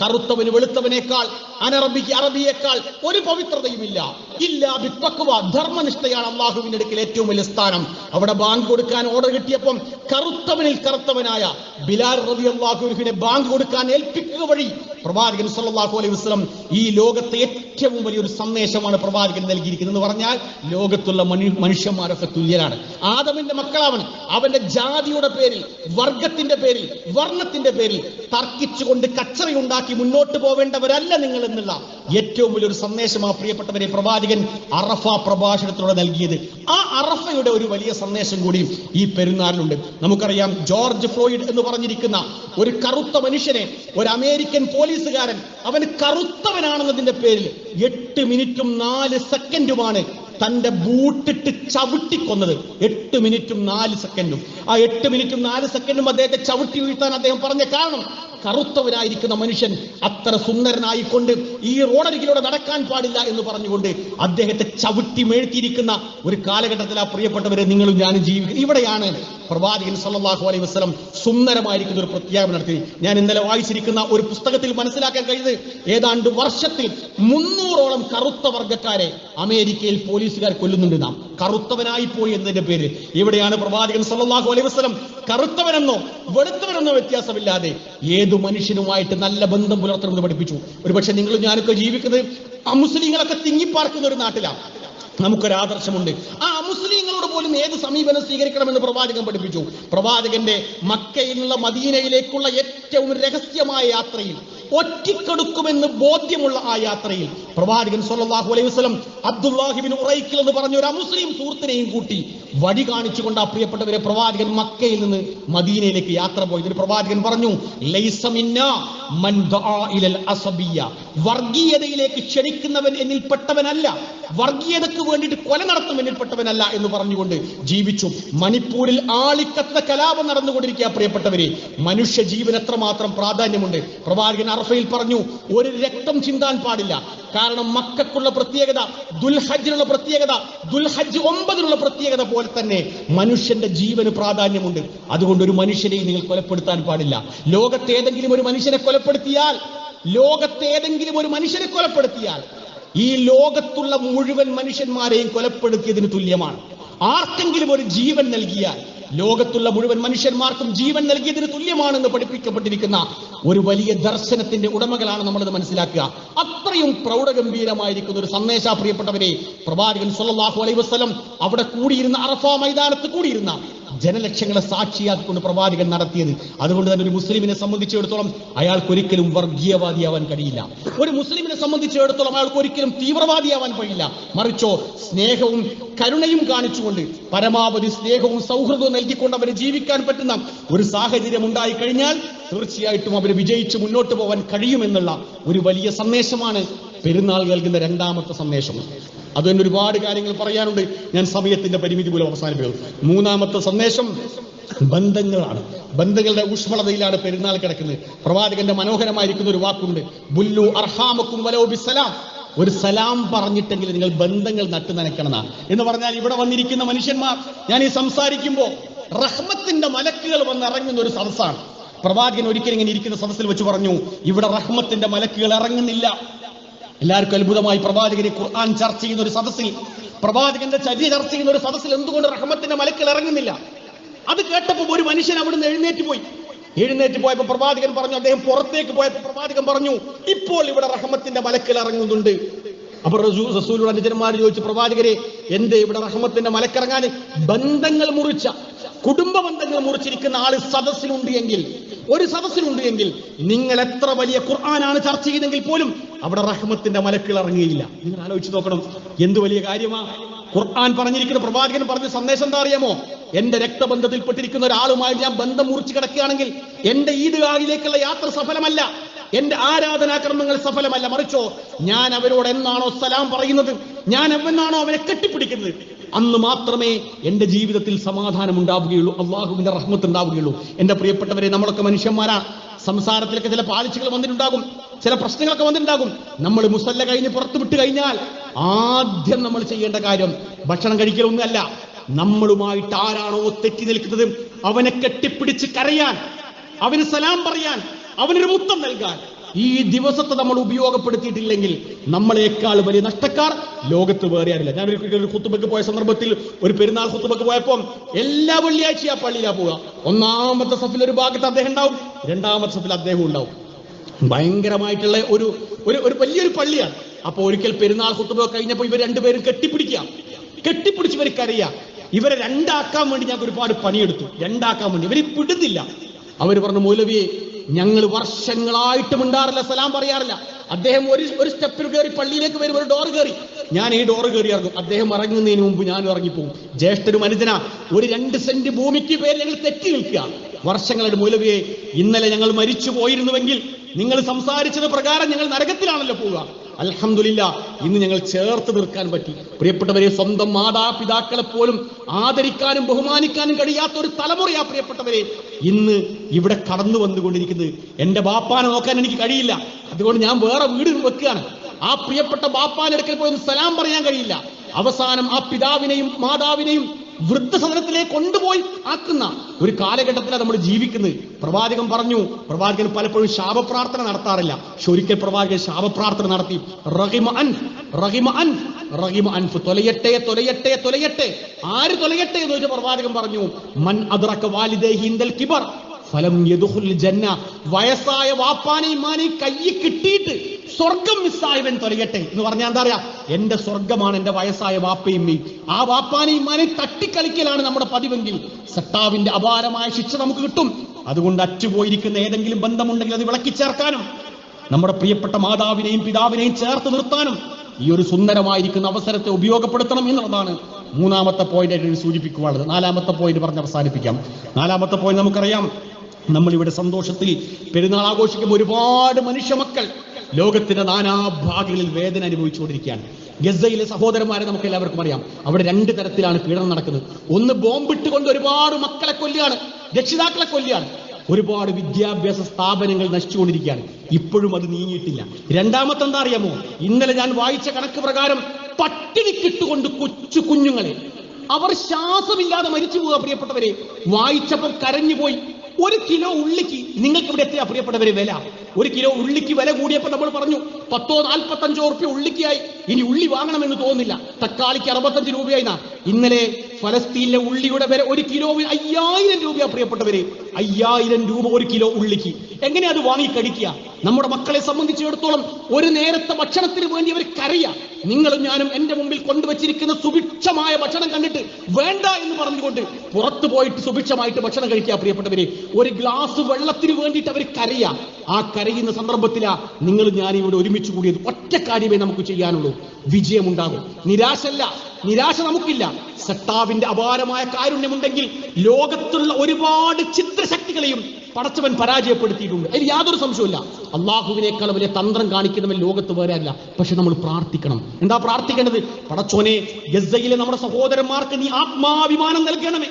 കറുത്തവന് വെളുത്തവനേക്കാൾ അനറബിക്ക് അറബിയേക്കാൾ ഒരു പവിത്രതയുമില്ല. ഇല്ലാ ബിത്തക്കുവ ധർമ്മനിഷ്ഠയാണ് അള്ളാഹുവിന്റെ അടുക്കൽ ഏറ്റവും വലിയ സ്ഥാനം. അവിടെ ബാങ്ക് കൊടുക്കാൻ ഓർഡർ കിട്ടിയപ്പം കറുത്തവനിൽ കറുത്തവനായ ബിലാൽ റബി അള്ളാഹുവിനെ ബാങ്ക് കൊടുക്കാൻ ഏൽപ്പിക്കുക വഴി പ്രവാചകൻ സല്ലാഹു അലൈഹി വസ്ലം ഈ ലോകത്തെ ഏറ്റവും വലിയൊരു സന്ദേശമാണ് പ്രവാചകൻ നൽകിയിരിക്കുന്നത് എന്ന് പറഞ്ഞാൽ ലോകത്തുള്ള മനു- മനുഷ്യന്മാരൊക്കെ തുല്യരാണ്. ആദമിന്റെ മക്കളാവൻ അവന്റെ ജാതിയുടെ പേരിൽ വർഗത്തിന്റെ പേരിൽ വർണത്തിന്റെ പേരിൽ തർക്കിച്ചുകൊണ്ട് കച്ചറയുണ്ടാക്കി മുന്നോട്ട് പോവേണ്ടവരല്ല നിങ്ങൾ എന്നുള്ള ഏറ്റവും വലിയൊരു സന്ദേശം ആ പ്രിയപ്പെട്ടവരെ പ്രവാചകൻ അറഫ പ്രഭാഷണത്തിലൂടെ നൽകിയത്. ആ അറഫയുടെ ഒരു വലിയ സന്ദേശം കൂടി ഈ പെരുന്നാളിലുണ്ട് നമുക്കറിയാം ജോർജ് ഫ്ലോയിഡ് എന്ന് പറഞ്ഞിരിക്കുന്ന ഒരു കറുത്ത മനുഷ്യനെ ഒരു അമേരിക്കൻ പോലീസുകാരൻ അവൻ കറുത്തവനാണെന്നതിന്റെ പേരിൽ എട്ട് മിനിറ്റും നാല് സെക്കൻഡുമാണ് തന്റെ ബൂട്ടിട്ട് ചവിട്ടിക്കൊന്നത് എട്ട് മിനിറ്റും നാല് സെക്കൻഡും. ആ എട്ട് മിനിറ്റും നാല് സെക്കൻഡും അദ്ദേഹത്തെ ചവിട്ടി വീഴ്ത്താൻ അദ്ദേഹം പറഞ്ഞ കാരണം കറുത്തവനായിരിക്കുന്ന മനുഷ്യൻ അത്ര സുന്ദരനായിക്കൊണ്ട് ഈ റോഡരികിലൂടെ നടക്കാൻ പാടില്ല എന്ന് പറഞ്ഞുകൊണ്ട് അദ്ദേഹത്തെ ചവിട്ടി മേഴ്ത്തിയിരിക്കുന്ന ഒരു കാലഘട്ടത്തിൽ ആ പ്രിയപ്പെട്ടവരെ നിങ്ങളും ഞാനും ജീവിക്കുക. ഇവിടെയാണ് പ്രവാചകൻ സല്ലാഹു അലൈഹി വസ്ലം സുന്ദരമായിരിക്കുന്ന ഒരു പ്രത്യാപനം നടത്തി. ഞാൻ ഇന്നലെ വായിച്ചിരിക്കുന്ന ഒരു പുസ്തകത്തിൽ മനസ്സിലാക്കാൻ കഴിയുന്നത് ഏതാണ്ട് വർഷത്തിൽ മുന്നൂറോളം കറുത്ത വർഗക്കാരെ അമേരിക്കയിൽ പോലീസുകാർ കൊല്ലുന്നുണ്ട് നാം. കറുത്തവനായി പോയി എന്നതിന്റെ പേര്. ഇവിടെയാണ് പ്രവാചകൻ സല്ലാഹു അലൈഹി വസ്ലം കറുത്തവനെന്നോ വെളുത്തവനെന്നോ വ്യത്യാസമില്ലാതെ ഏതു മനുഷ്യനുമായിട്ട് നല്ല ബന്ധം പുലർത്തണമെന്ന് പഠിപ്പിച്ചു. ഒരുപക്ഷെ നിങ്ങൾ ഞാനൊക്കെ ജീവിക്കുന്നത് അമുസ്ലിങ്ങളൊക്കെ തിങ്ങിപ്പാർക്കുന്ന ഒരു നാട്ടിലാണ് നമുക്കൊരു ആദർശമുണ്ട് ആ മുസ്ലിങ്ങളോട് പോലും ഏത് സമീപനം സ്വീകരിക്കണമെന്ന് പ്രവാചകൻ പഠിപ്പിച്ചു. പ്രവാചകന്റെ മക്കയിൽ നിന്നുള്ള മദീനയിലേക്കുള്ള ഏറ്റവും രഹസ്യമായ യാത്രയിൽ ഒറ്റിക്കെടുക്കുമെന്ന് ബോധ്യമുള്ള ആ യാത്രയിൽ പ്രവാചകൻ സല്ലല്ലാഹു അലൈഹി വസല്ലം അബ്ദുല്ലാഹിബിൻ ഉറൈക്കിൽ എന്ന് പറഞ്ഞ ഒരു അമുസ്ലിം സുഹൃത്തിനെയും കൂട്ടി വഴി കാണിച്ചുകൊണ്ട് ആ പ്രിയപ്പെട്ടവരെ പ്രവാചകൻ മക്കയിൽ നിന്ന് മദീനയിലേക്ക് യാത്ര പോയി ഇതിന് പ്രവാചകൻ പറഞ്ഞു. വർഗീയതയിലേക്ക് ക്ഷണിക്കുന്നവൻ എന്നിൽപ്പെട്ടവനല്ല വർഗീയതക്ക് വേണ്ടിയിട്ട് കൊല നടത്തും എന്നിൽപ്പെട്ടവനല്ല എന്ന് പറഞ്ഞുകൊണ്ട് ജീവിച്ചു. മണിപ്പൂരിൽ ആളിക്കത്ത കലാപം നടന്നുകൊണ്ടിരിക്കുക പ്രിയപ്പെട്ടവരെ. മനുഷ്യ ജീവൻ എത്രമാത്രം പ്രാധാന്യമുണ്ട്? പ്രവാചകൻ അറഫയിൽ പറഞ്ഞു ഒരു രക്തം ചിന്താൻ പാടില്ല. കാരണം മക്കൾക്കുള്ള പ്രത്യേകത ദുൽഹജ്ജിനുള്ള പ്രത്യേകത ദുൽഹജ്ജ് ഒമ്പതിനുള്ള പ്രത്യേകത പോലെ തന്നെ മനുഷ്യന്റെ ജീവന് പ്രാധാന്യമുണ്ട്. അതുകൊണ്ട് ഒരു മനുഷ്യനെയും നിങ്ങൾ കൊലപ്പെടുത്താൻ പാടില്ല. ലോകത്തെ ഏതെങ്കിലും ഒരു മനുഷ്യനെ കൊലപ്പെടുത്തിയാൽ ലോകത്തെ ഏതെങ്കിലും ഒരു മനുഷ്യനെ കൊലപ്പെടുത്തിയാൽ ഈ ലോകത്തുള്ള മുഴുവൻ മനുഷ്യന്മാരെയും കൊലപ്പെടുത്തിയതിന് തുല്യമാണ്. ആർക്കെങ്കിലും ഒരു ജീവൻ നൽകിയാൽ ലോകത്തുള്ള മുഴുവൻ മനുഷ്യന്മാർക്കും ജീവൻ നൽകിയതിന് തുല്യമാണെന്ന് പഠിപ്പിക്കപ്പെട്ടിരിക്കുന്ന ഒരു വലിയ ദർശനത്തിന്റെ ഉടമകളാണ് നമ്മളിത് മനസ്സിലാക്കുക. അത്രയും പ്രൗഢഗംഭീരമായിരിക്കുന്ന ഒരു സന്ദേശ പ്രിയപ്പെട്ടവരെ പ്രവാചകൻ സല്ലല്ലാഹു അലൈവസ്ലം അവിടെ കൂടിയിരുന്ന അറഫ മൈതാനത്ത് കൂടിയിരുന്ന ജനലക്ഷങ്ങളെ സാക്ഷിയാക്കിക്കൊണ്ട് പ്രവാചകൻ നടത്തിയത്. അതുകൊണ്ട് തന്നെ ഒരു മുസ്ലിമിനെ സംബന്ധിച്ചിടത്തോളം അയാൾക്ക് ഒരിക്കലും വർഗീയവാദിയാവാൻ കഴിയില്ല. ഒരു മുസ്ലിമിനെ സംബന്ധിച്ചിടത്തോളം അയാൾക്ക് ഒരിക്കലും തീവ്രവാദിയാവാൻ കഴിയില്ല. മറിച്ചോ സ്നേഹവും കരുണയും കാണിച്ചുകൊണ്ട് പരമാവധി സ്നേഹവും സൗഹൃദവും നൽകിക്കൊണ്ട് അവരെ ജീവിക്കാൻ പറ്റുന്ന ഒരു സാഹചര്യം ഉണ്ടായി കഴിഞ്ഞാൽ തീർച്ചയായിട്ടും അവർ വിജയിച്ച് മുന്നോട്ട് പോകാൻ കഴിയുമെന്നുള്ള ഒരു വലിയ സന്ദേശമാണ് പെരുന്നാൾ കേൾക്കുന്ന രണ്ടാമത്തെ സന്ദേശം. അത് തന്നെ ഒരുപാട് കാര്യങ്ങൾ പറയാനുണ്ട്. ഞാൻ സമയത്തിന്റെ പരിമിതി പോലും അവസാനിപ്പിക്കുന്നു. മൂന്നാമത്തെ സന്ദേശം ബന്ധങ്ങളാണ്. ബന്ധങ്ങളുടെ ഊഷ്മളതയിലാണ് പെരുന്നാൾ കിടക്കുന്നത്. പ്രവാചകന്റെ മനോഹരമായിരിക്കുന്ന ഒരു വാക്കുണ്ട്. ബുല്ലു അർഹാമക്കും വലോ ബിസലാം ഒരു സലാം പറഞ്ഞിട്ടെങ്കിൽ നിങ്ങൾ ബന്ധങ്ങൾ നട്ടു നനയ്ക്കണമെന്നാ. എന്ന് പറഞ്ഞാൽ ഇവിടെ വന്നിരിക്കുന്ന മനുഷ്യന്മാർ ഞാൻ ഈ സംസാരിക്കുമ്പോൾ റഹ്മത്തിന്റെ മലക്കുകൾ വന്നിറങ്ങുന്ന ഒരു സദസ്സാണ്. പ്രവാചകൻ ഒരിക്കലും ഇങ്ങനെ ഇരിക്കുന്ന സദസ്സിൽ വെച്ച് പറഞ്ഞു ഇവിടെ റഹ്മത്തിന്റെ മലക്കുകൾ ഇറങ്ങുന്നില്ല. എല്ലാവർക്കും അത്ഭുതമായി പ്രവാചകനെ ഖുർആൻ ചർച്ച ചെയ്യുന്ന ഒരു സദസ്സിൽ പ്രവാചകന്റെ ചര്യ ചർച്ച ചെയ്യുന്ന ഒരു സദസ്സിൽ എന്തുകൊണ്ട് റഹ്മത്തിന്റെ മലക്കിൽ ഇറങ്ങുന്നില്ല? അത് കേട്ടപ്പോൾ ഒരു മനുഷ്യൻ അവിടുന്ന് എഴുന്നേറ്റ് പോയി. എഴുന്നേറ്റ് പോയപ്പോൾ പ്രവാചകൻ പറഞ്ഞു അദ്ദേഹം പുറത്തേക്ക് പോയപ്പോൾ പ്രവാചകൻ പറഞ്ഞു ഇപ്പോൾ ഇവിടെ റഹ്മത്തിന്റെ മലക്കിൽ ഇറങ്ങുന്നുണ്ട്. അപ്പൊ റസൂ- റസൂലുള്ള അനുജന്മാർ ചോദിച്ചു പ്രവാചകരെ എന്തേ ഇവിടെ റഹ്മത്തിന്റെ മലക്കിറങ്ങാൻ ബന്ധങ്ങൾ മുറിച്ച കുടുംബ ബന്ധങ്ങൾ മുറിച്ചിരിക്കുന്ന ആൾ സദസ്സിലുണ്ട് എങ്കിൽ ഒരു സദസ്സിലുണ്ട് എങ്കിൽ നിങ്ങൾ എത്ര വലിയ ഖുർആനാണ് ചർച്ച ചെയ്തെങ്കിൽ പോലും അവിടെ റഹ്മത്തിന്റെ മലക്കുകൾ ഇറങ്ങിയില്ല. നിങ്ങൾ ആലോചിച്ച് നോക്കണം. എന്ത് വലിയ കാര്യമാ? ഖുർആൻ പറഞ്ഞിരിക്കുന്ന പ്രവാചകൻ പറഞ്ഞ സന്ദേശം എന്താ അറിയാമോ? എന്റെ രക്തബന്ധത്തിൽപ്പെട്ടിരിക്കുന്ന ഒരാളുമായി ഞാൻ ബന്ധം മുറിച്ചു കിടക്കുകയാണെങ്കിൽ എന്റെ ഈദ്ഗാഹിലേക്കുള്ള യാത്ര സഫലമല്ല. എന്റെ ആരാധനാക്രമങ്ങൾ സഫലമല്ല. മറിച്ചോ ഞാൻ അവരോട് എന്നാണോ സലാം പറയുന്നത്? ഞാൻ എന്നാണോ അവരെ കെട്ടിപ്പിടിക്കുന്നത്? അന്ന് മാത്രമേ എന്റെ ജീവിതത്തിൽ സമാധാനം ഉണ്ടാവുകയുള്ളൂ അള്ളാഹുവിന്റെ റഹ്മത്ത് ഉണ്ടാവുകയുള്ളൂ എന്റെ പ്രിയപ്പെട്ടവരെ നമ്മളൊക്കെ മനുഷ്യന്മാരാ. സംസാരത്തിലൊക്കെ ചില പാളിച്ചകൾ വന്നിട്ടുണ്ടാകും ചില പ്രശ്നങ്ങളൊക്കെ വന്നിട്ടുണ്ടാകും. നമ്മൾ മുസല്ല കഴിഞ്ഞ് പുറത്തു വിട്ട് കഴിഞ്ഞാൽ ആദ്യം നമ്മൾ ചെയ്യേണ്ട കാര്യം ഭക്ഷണം കഴിക്കലൊന്നുമല്ല. നമ്മളുമായിട്ട് ആരാണോ തെറ്റി നിൽക്കുന്നത് അവനെ കെട്ടിപ്പിടിച്ച് കരയാൻ അവന് സലാം പറയാൻ അവനൊരു മുത്തം നൽകാൻ. ഈ ദിവസത്തെ നമ്മൾ ഉപയോഗപ്പെടുത്തിയിട്ടില്ലെങ്കിൽ നമ്മളെക്കാൾ വലിയ നഷ്ടക്കാർ ലോകത്ത് വേറെ ആരില്ല ഞാൻ ഒരു കുത്തുബക്ക് പോയ സന്ദർഭത്തിൽ ഒരു പെരുന്നാൾ കുത്തുബക്ക് പോയപ്പോൾ എല്ലാ വെള്ളിയാഴ്ചയും ആ പള്ളിയിലാ പോവുക. ഒന്നാമത്തെ സഫിൽ ഒരു ഭാഗത്ത് അദ്ദേഹം ഉണ്ടാവും രണ്ടാമത്തെ സഫിൽ അദ്ദേഹം ഉണ്ടാവും. ഭയങ്കരമായിട്ടുള്ള ഒരു ഒരു ഒരു വലിയൊരു പള്ളിയാണ്. അപ്പൊ ഒരിക്കൽ പെരുന്നാൾ കുത്തുബ കഴിഞ്ഞപ്പോൾ ഇവർ രണ്ടുപേരും കെട്ടിപ്പിടിക്കുക. കെട്ടിപ്പിടിച്ച് ഇവർ കരയുക. ഇവരെ രണ്ടാക്കാൻ വേണ്ടി ഞങ്ങൾക്ക് ഒരുപാട് പണിയെടുത്തു. രണ്ടാക്കാൻ വേണ്ടി. ഇവർ പിടുന്നില്ല അവർ പറഞ്ഞു മൗലവിയെ ഞങ്ങൾ വർഷങ്ങളായിട്ടും മിണ്ടാറില്ല സലാം പറയാറില്ല. അദ്ദേഹം ഒരു ഒരു സ്റ്റെപ്പിൽ കയറി പള്ളിയിലേക്ക് വരും ഒരു ഡോർ കയറി. ഞാൻ ഈ ഡോർ കയറി ഇറങ്ങും. അദ്ദേഹം ഇറങ്ങുന്നതിന് മുമ്പ് ഞാൻ ഇറങ്ങിപ്പോകും. ജ്യേഷ്ഠനും അനുജന ഒരു രണ്ട് സെന്റ് ഭൂമിക്ക് പേര് ഞങ്ങൾ തെറ്റി നിൽക്കുക. വർഷങ്ങളുടെ മൂലവിയെ ഇന്നലെ ഞങ്ങൾ മരിച്ചു പോയിരുന്നുവെങ്കിൽ നിങ്ങൾ സംസാരിച്ചത് പ്രകാരം ഞങ്ങൾ നരകത്തിലാണല്ലോ പോവുക. അൽഹംദുലില്ല ഇന്ന് ഞങ്ങൾ ചേർത്ത് നിർക്കാൻ പറ്റി. പ്രിയപ്പെട്ടവരെ സ്വന്തം മാതാപിതാക്കളെ പോലും ആദരിക്കാനും ബഹുമാനിക്കാനും കഴിയാത്ത ഒരു തലമുറയാ പ്രിയപ്പെട്ടവരെ. ഇന്ന് ഇവിടെ കടന്നു വന്നുകൊണ്ടിരിക്കുന്നത് എന്റെ ബാപ്പാനെ നോക്കാൻ എനിക്ക് കഴിയില്ല. അതുകൊണ്ട് ഞാൻ വേറെ വീട് വെക്കുകയാണ്. ആ പ്രിയപ്പെട്ട ബാപ്പാനെടുക്കൽ പോയി സലാം പറയാൻ കഴിയില്ല. അവസാനം ആ പിതാവിനെയും മാതാവിനെയും വൃദ്ധസദനത്തിലേക്ക് കൊണ്ടുപോയി ആക്കുന്ന ഒരു കാലഘട്ടത്തിലാണ് നമ്മൾ ജീവിക്കുന്നത്. പ്രവാചകൻ പറഞ്ഞു പ്രവാചകൻ പലപ്പോഴും ശാപപ്രാർത്ഥന നടത്താറില്ല. പക്ഷെ ഒരിക്കൽ പ്രവാചകൻ ശാപപ്രാർത്ഥന നടത്തി റഹിമ അൻ റഹിമ അൻ റഹിമ അൻഫ് തൊലയട്ടെ തൊലയട്ടെ തൊലയട്ടെ ആര് തൊലയട്ടെ? എന്ന് ചോദിച്ച പ്രവാചകൻ പറഞ്ഞു മൻ അദ്റക വാലിദേഹി ഇൻദൽ കിബർ ഫലം യദുഹുൽ ജന്ന വയസ്സായ വാപ്പാനെ മാനെയും കയ്യിൽ കിട്ടിയിട്ട് സ്വർഗം മിസ്സായവൻ തൊലയട്ടെ എന്ന് പറഞ്ഞാൽ എന്താ പറയാ? എന്റെ സ്വർഗമാണ് എന്റെ വയസ്സായ വാപ്പയും ആ വാപ്പാനെയും മാനെയും തട്ടിക്കളിക്കലാണ് നമ്മുടെ പതിവെങ്കിൽ. സട്ടാവിന്റെ അപാരമായ ശിക്ഷ നമുക്ക് കിട്ടും. അതുകൊണ്ട് അറ്റുപോയിരിക്കുന്ന ഏതെങ്കിലും ബന്ധമുണ്ടെങ്കിൽ അത് വിളക്കി ചേർക്കാനും നമ്മുടെ പ്രിയപ്പെട്ട മാതാവിനെയും പിതാവിനെയും ചേർത്ത് നിർത്താനും ഈ ഒരു സുന്ദരമായിരിക്കുന്ന അവസരത്തെ ഉപയോഗപ്പെടുത്തണം എന്നുള്ളതാണ് മൂന്നാമത്തെ പോയിന്റ് സൂചിപ്പിക്കുവാനുള്ളത്. നാലാമത്തെ പോയിന്റ് പറഞ്ഞ് അവസാനിപ്പിക്കാം. നാലാമത്തെ പോയിന്റ് നമുക്കറിയാം. നമ്മളിവിടെ സന്തോഷത്തിൽ പെരുന്നാൾ ആഘോഷിക്കുമ്പോൾ ഒരുപാട് മനുഷ്യമക്കൾ ലോകത്തിന്റെ നാനാഭാഗങ്ങളിൽ വേദന അനുഭവിച്ചുകൊണ്ടിരിക്കുകയാണ്. ഗസയിലെ സഹോദരന്മാരെ നമുക്ക് എല്ലാവർക്കും അറിയാം. അവിടെ രണ്ട് തരത്തിലാണ് പീഡനം നടക്കുന്നത്. ഒന്ന് ബോംബിട്ടുകൊണ്ട് ഒരുപാട് മക്കളെ കൊല്ലുകയാണ്. രക്ഷിതാക്കളെ കൊല്ലുകയാണ്. ഒരുപാട് വിദ്യാഭ്യാസ സ്ഥാപനങ്ങൾ നശിച്ചുകൊണ്ടിരിക്കുകയാണ്. ഇപ്പോഴും അത് നീങ്ങിയിട്ടില്ല. രണ്ടാമത്തെ എന്താ അറിയാമോ? ഇന്നലെ ഞാൻ വായിച്ച കണക്ക് പ്രകാരം പട്ടിണിക്കിട്ടുകൊണ്ട് കൊച്ചു കുഞ്ഞുങ്ങളെ. അവർ ശ്വാസമില്ലാതെ മരിച്ചു പോവുക പ്രിയപ്പെട്ടവരെ. വായിച്ചപ്പോൾ കരഞ്ഞുപോയി. ഒരു കിലോ ഉള്ളിക്ക് നിങ്ങൾക്ക് ഇവിടെ എത്രയാ പ്രിയപ്പെട്ടവര് വില? ഒരു കിലോ ഉള്ളിക്ക് വില കൂടിയപ്പോൾ നമ്മൾ പറഞ്ഞു പത്തോ നാൽപ്പത്തഞ്ചോ ഉറുപ്പ്യ ഉള്ളിക്കായി. ഇനി ഉള്ളി വാങ്ങണമെന്ന് തോന്നുന്നില്ല. തക്കാളിക്ക് അറുപത്തഞ്ച് രൂപയായി നാ ഇന്നലെ ഫലസ്തീനിലെ ഉള്ളിയുടെ വില ഒരു കിലോ അയ്യായിരം രൂപയാ പ്രിയപ്പെട്ടവര്. അയ്യായിരം രൂപ ഒരു കിലോ ഉള്ളിക്ക്. എങ്ങനെ അത് വാങ്ങി കഴിക്കുക നമ്മുടെ മക്കളെ സംബന്ധിച്ചിടത്തോളം ഒരു നേരത്തെ ഭക്ഷണത്തിന് വേണ്ടി അവർ കരയ. നിങ്ങളും ഞാനും എന്റെ മുമ്പിൽ കൊണ്ടുവച്ചിരിക്കുന്ന സുഭിക്ഷമായ ഭക്ഷണം കണ്ടിട്ട് വേണ്ട എന്ന് പറഞ്ഞുകൊണ്ട് പുറത്തു പോയിട്ട് സുഭിക്ഷമായിട്ട് ഭക്ഷണം കഴിക്കുക പ്രിയപ്പെട്ടവരെ. ഒരു ഗ്ലാസ് വെള്ളത്തിന് വേണ്ടിയിട്ട് അവർ കരയ. ആ കരയുന്ന സന്ദർഭത്തിലാ നിങ്ങൾ ഞാൻ ഇവിടെ ഒരുമിച്ച് കൂടിയത്. ഒറ്റ കാര്യമേ നമുക്ക് ചെയ്യാനുള്ളൂ. വിജയമുണ്ടാകും. നിരാശല്ല നിരാശ നമുക്കില്ല. സട്ടാവിന്റെ അപാരമായ കാരുണ്യമുണ്ടെങ്കിൽ ലോകത്തുള്ള ഒരുപാട് ചിത്രശക്തികളെയും പടച്ചവൻ പരാജയപ്പെടുത്തിയിട്ടുണ്ട്. അതിൽ യാതൊരു സംശയമില്ല അള്ളാഹുവിനേക്കാൾ വലിയ തന്ത്രം കാണിക്കുന്നവൻ ലോകത്ത് വേറെ അല്ല. പക്ഷെ നമ്മൾ പ്രാർത്ഥിക്കണം. എന്താ പ്രാർത്ഥിക്കേണ്ടത്? പടച്ചോനെ ഗസയിലെ നമ്മുടെ സഹോദരന്മാർക്ക് നീ ആത്മാഭിമാനം നൽകണമേ.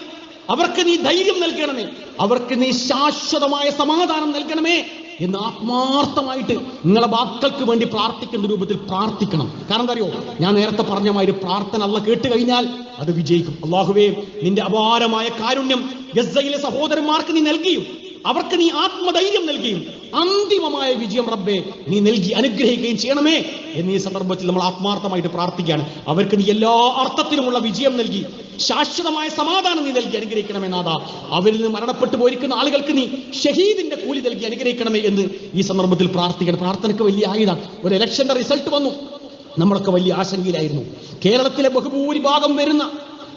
അവർക്ക് നീ ധൈര്യം നൽകണമേ. അവർക്ക് നീ ശാശ്വതമായ സമാധാനം നൽകണമേ എന്ന് ആത്മാർത്ഥമായിട്ട് നിങ്ങളെ വാക്കൾക്ക് വേണ്ടി പ്രാർത്ഥിക്കുന്ന രൂപത്തിൽ പ്രാർത്ഥിക്കണം. കാരണം അറിയോ? ഞാൻ നേരത്തെ പറഞ്ഞ മാതിരി പ്രാർത്ഥന അല്ല കേട്ട് കഴിഞ്ഞാൽ അത് വിജയിക്കും. അള്ളാഹുവേ നിന്റെ അപാരമായ കാരുണ്യം ഗസയിലെ സഹോദരന്മാർക്ക് നീ നൽകിയും. അവർക്ക് നീ ആത്മധൈര്യം നൽകുകയും അന്തിമമായ വിജയം റബ്ബെ നീ നൽകി അനുഗ്രഹിക്കുകയും ചെയ്യണമേ എന്നീ സന്ദർഭത്തിൽ നമ്മൾ ആത്മാർത്ഥമായിട്ട് പ്രാർത്ഥിക്കുകയാണ്. അവർക്ക് നീ എല്ലാ അർത്ഥത്തിലുമുള്ള വിജയം നൽകി ശാശ്വതമായ സമാധാനം നീ നൽകി അനുഗ്രഹിക്കണമേ നാഥ. അവരിൽ നിന്ന് മരണപ്പെട്ടു പോയിരിക്കുന്ന ആളുകൾക്ക് നീ ഷഹീദിന്റെ കൂലി നൽകി അനുഗ്രഹിക്കണമേ എന്ന് ഈ സന്ദർഭത്തിൽ പ്രാർത്ഥിക്കണം പ്രാർത്ഥനയ്ക്ക് വലിയ ആയുധം. ഒരു ഇലക്ഷന്റെ റിസൾട്ട് വന്നു. നമ്മളൊക്കെ വലിയ ആശങ്കയിലായിരുന്നു. കേരളത്തിലെ ബഹുഭൂരിഭാഗം വരുന്ന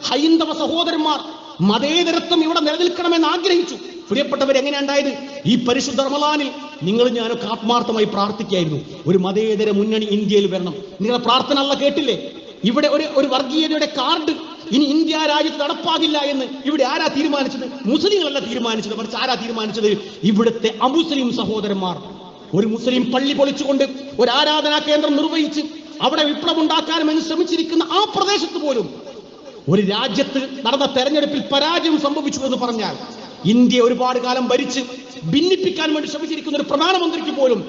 ഹൈന്ദവ സഹോദരന്മാർ മതേതരത്വം ഇവിടെ നിലനിൽക്കണമെന്ന് ആഗ്രഹിച്ചു. പ്രിയപ്പെട്ടവർ എങ്ങനെയുണ്ടായത്? ഈ പരിശുദ്ധ റമലാനിൽ നിങ്ങൾ ഞാനൊക്കെ ആത്മാർത്ഥമായി പ്രാർത്ഥിക്കായിരുന്നു ഒരു മതേതര മുന്നണി ഇന്ത്യയിൽ വരണം. നിങ്ങളെ പ്രാർത്ഥന അല്ല കേട്ടില്ലേ? ഇവിടെ ഒരു ഒരു വർഗീയതയുടെ കാർഡ് ഇനി ഇന്ത്യ രാജ്യത്ത് നടപ്പാകില്ല എന്ന് ഇവിടെ ആരാ തീരുമാനിച്ചത്? മുസ്ലിങ്ങളല്ല തീരുമാനിച്ചത്. മറിച്ച് ആരാ തീരുമാനിച്ചത്? ഇവിടുത്തെ അമുസ്ലിം സഹോദരന്മാർ. ഒരു മുസ്ലിം പള്ളി പൊളിച്ചുകൊണ്ട് ഒരു ആരാധനാ കേന്ദ്രം നിർവഹിച്ച് അവിടെ വിപ്ലവം ഉണ്ടാക്കാനും ശ്രമിച്ചിരിക്കുന്ന ആ പ്രദേശത്ത് പോലും ഒരു രാജ്യത്ത് നടന്ന തെരഞ്ഞെടുപ്പിൽ പരാജയം സംഭവിച്ചു എന്ന് പറഞ്ഞാൽ ഇന്ത്യ ഒരുപാട് കാലം ഭരിച്ച് ഭിന്നിപ്പിക്കാൻ വേണ്ടി ശ്രമിച്ചിരിക്കുന്ന ഒരു പ്രധാനമന്ത്രിക്ക് പോലും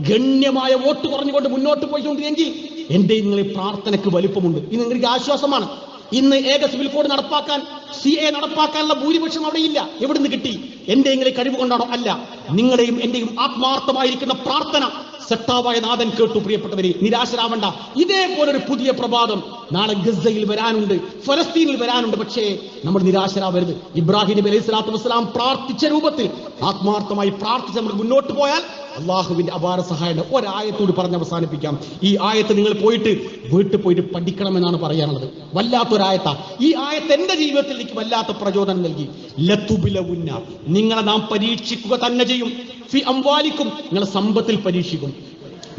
ഗണ്യമായ വോട്ട് കുറഞ്ഞുകൊണ്ട് മുന്നോട്ട് പോയിക്കൊണ്ടിരുന്നെങ്കിൽ എന്റെ നിങ്ങളെ പ്രാർത്ഥനയ്ക്ക് വലിപ്പമുണ്ട്. ഇന്ന് നിങ്ങൾക്ക് ആശ്വാസമാണ്. ഇന്ന് ഏക സിവിൽ കോഡ് നടപ്പാക്കാൻ സി എ നടപ്പാക്കാനുള്ള ഭൂരിപക്ഷം അവിടെ ഇല്ല. എവിടുന്ന് കിട്ടി? എന്റെ നിങ്ങളെ കഴിവ് കൊണ്ടാണോ? അല്ല. നിങ്ങളുടെയും എന്റെയും ആത്മാർത്ഥമായിരിക്കുന്ന പ്രാർത്ഥന സെട്ടാവായ നാഥൻ കേട്ടു പ്രിയപ്പെട്ടവരെ. നിരാശരാവണ്ട. ഇതേപോലൊരു പുതിയ പ്രഭാതം നാളെ ഗസയിൽ വരാനുണ്ട്. ഫലസ്തീനിൽ വരാനുണ്ട്. പക്ഷേ നമ്മൾ നിരാശരാവരുത്. ഇബ്രാഹിം നബി അലൈഹി സ്വലാത്തു വസ്സലാം പ്രാർത്ഥിച്ച രൂപത്തിൽ ആത്മാർത്ഥമായി പ്രാർത്ഥിച്ച് നമ്മൾ മുന്നോട്ട് പോയാൽ അള്ളാഹുവിന്റെ അപാര സഹായം ഒരായത്തോട് പറഞ്ഞ് അവസാനിപ്പിക്കാം. ഈ ആയത്ത് നിങ്ങൾ പോയിട്ട് വീട്ടിൽ പോയിട്ട് പഠിക്കണമെന്നാണ് പറയാനുള്ളത്. വല്ലാത്തൊരായത്ത. ഈ ആയത്ത് എന്റെ ജീവിതത്തിലേക്ക് വല്ലാത്ത പ്രചോദനം നൽകി. ലത്തുബിലവുന്ന നിങ്ങളെ നാം പരീക്ഷിക്കുക തന്നെ ചെയ്യും. ഫി അംവാലിക്കും നിങ്ങളെ സമ്പത്തിൽ പരീക്ഷിക്കും.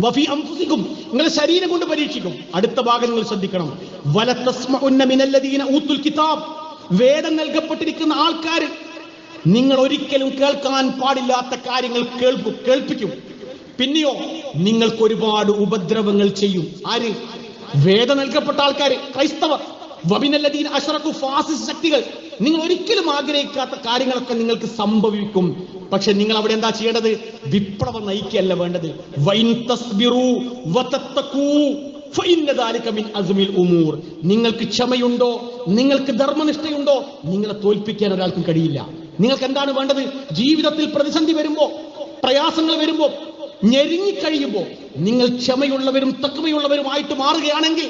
വഫി അംഫുസിക്കും നിങ്ങളെ ശരീരം കൊണ്ട് പരീക്ഷിക്കും. അടുത്ത ഭാഗം നിങ്ങൾ ശ്രദ്ധിക്കണം. വലത്തസ്മഉന്ന മിനല്ലദീന ഊത്തുൽ കിതാബ്. വേദം നൽകപ്പെട്ടിരിക്കുന്ന ആൾക്കാർ നിങ്ങൾ ഒരിക്കലും കേൾക്കാൻ പാടില്ലാത്ത കാര്യങ്ങൾ കേൾക്കും കേൾപ്പിക്കും. പിന്നെയോ നിങ്ങൾക്ക് ഒരുപാട് ഉപദ്രവങ്ങൾ ചെയ്യും. ആര്? വേദ നൽകപ്പെട്ട ആൾക്കാർ ക്രൈസ്തവർ. വബിനല്ലദീൻ അഷറക്കു ഫാസിസ്റ്റ് ശക്തികൾ. നിങ്ങൾ ഒരിക്കലും ആഗ്രഹിക്കാത്ത കാര്യങ്ങളൊക്കെ നിങ്ങൾക്ക് സംഭവിക്കും. പക്ഷെ നിങ്ങൾ അവിടെ എന്താ ചെയ്യേണ്ടത്? വിപ്ലവം നയിക്കല്ല വേണ്ടത്. നിങ്ങൾക്ക് ക്ഷമയുണ്ടോ? നിങ്ങൾക്ക് ധർമ്മനിഷ്ഠയുണ്ടോ? നിങ്ങളെ തോൽപ്പിക്കാൻ ഒരാൾക്കും കഴിയില്ല. നിങ്ങൾക്ക് എന്താണ് വേണ്ടത്? ജീവിതത്തിൽ പ്രതിസന്ധി വരുമ്പോ പ്രയാസങ്ങൾ വരുമ്പോ ഞെരുങ്ങിക്കഴിയുമ്പോ നിങ്ങൾ ക്ഷമയുള്ളവരും തക്കമയുള്ളവരുമായിട്ട് മാറുകയാണെങ്കിൽ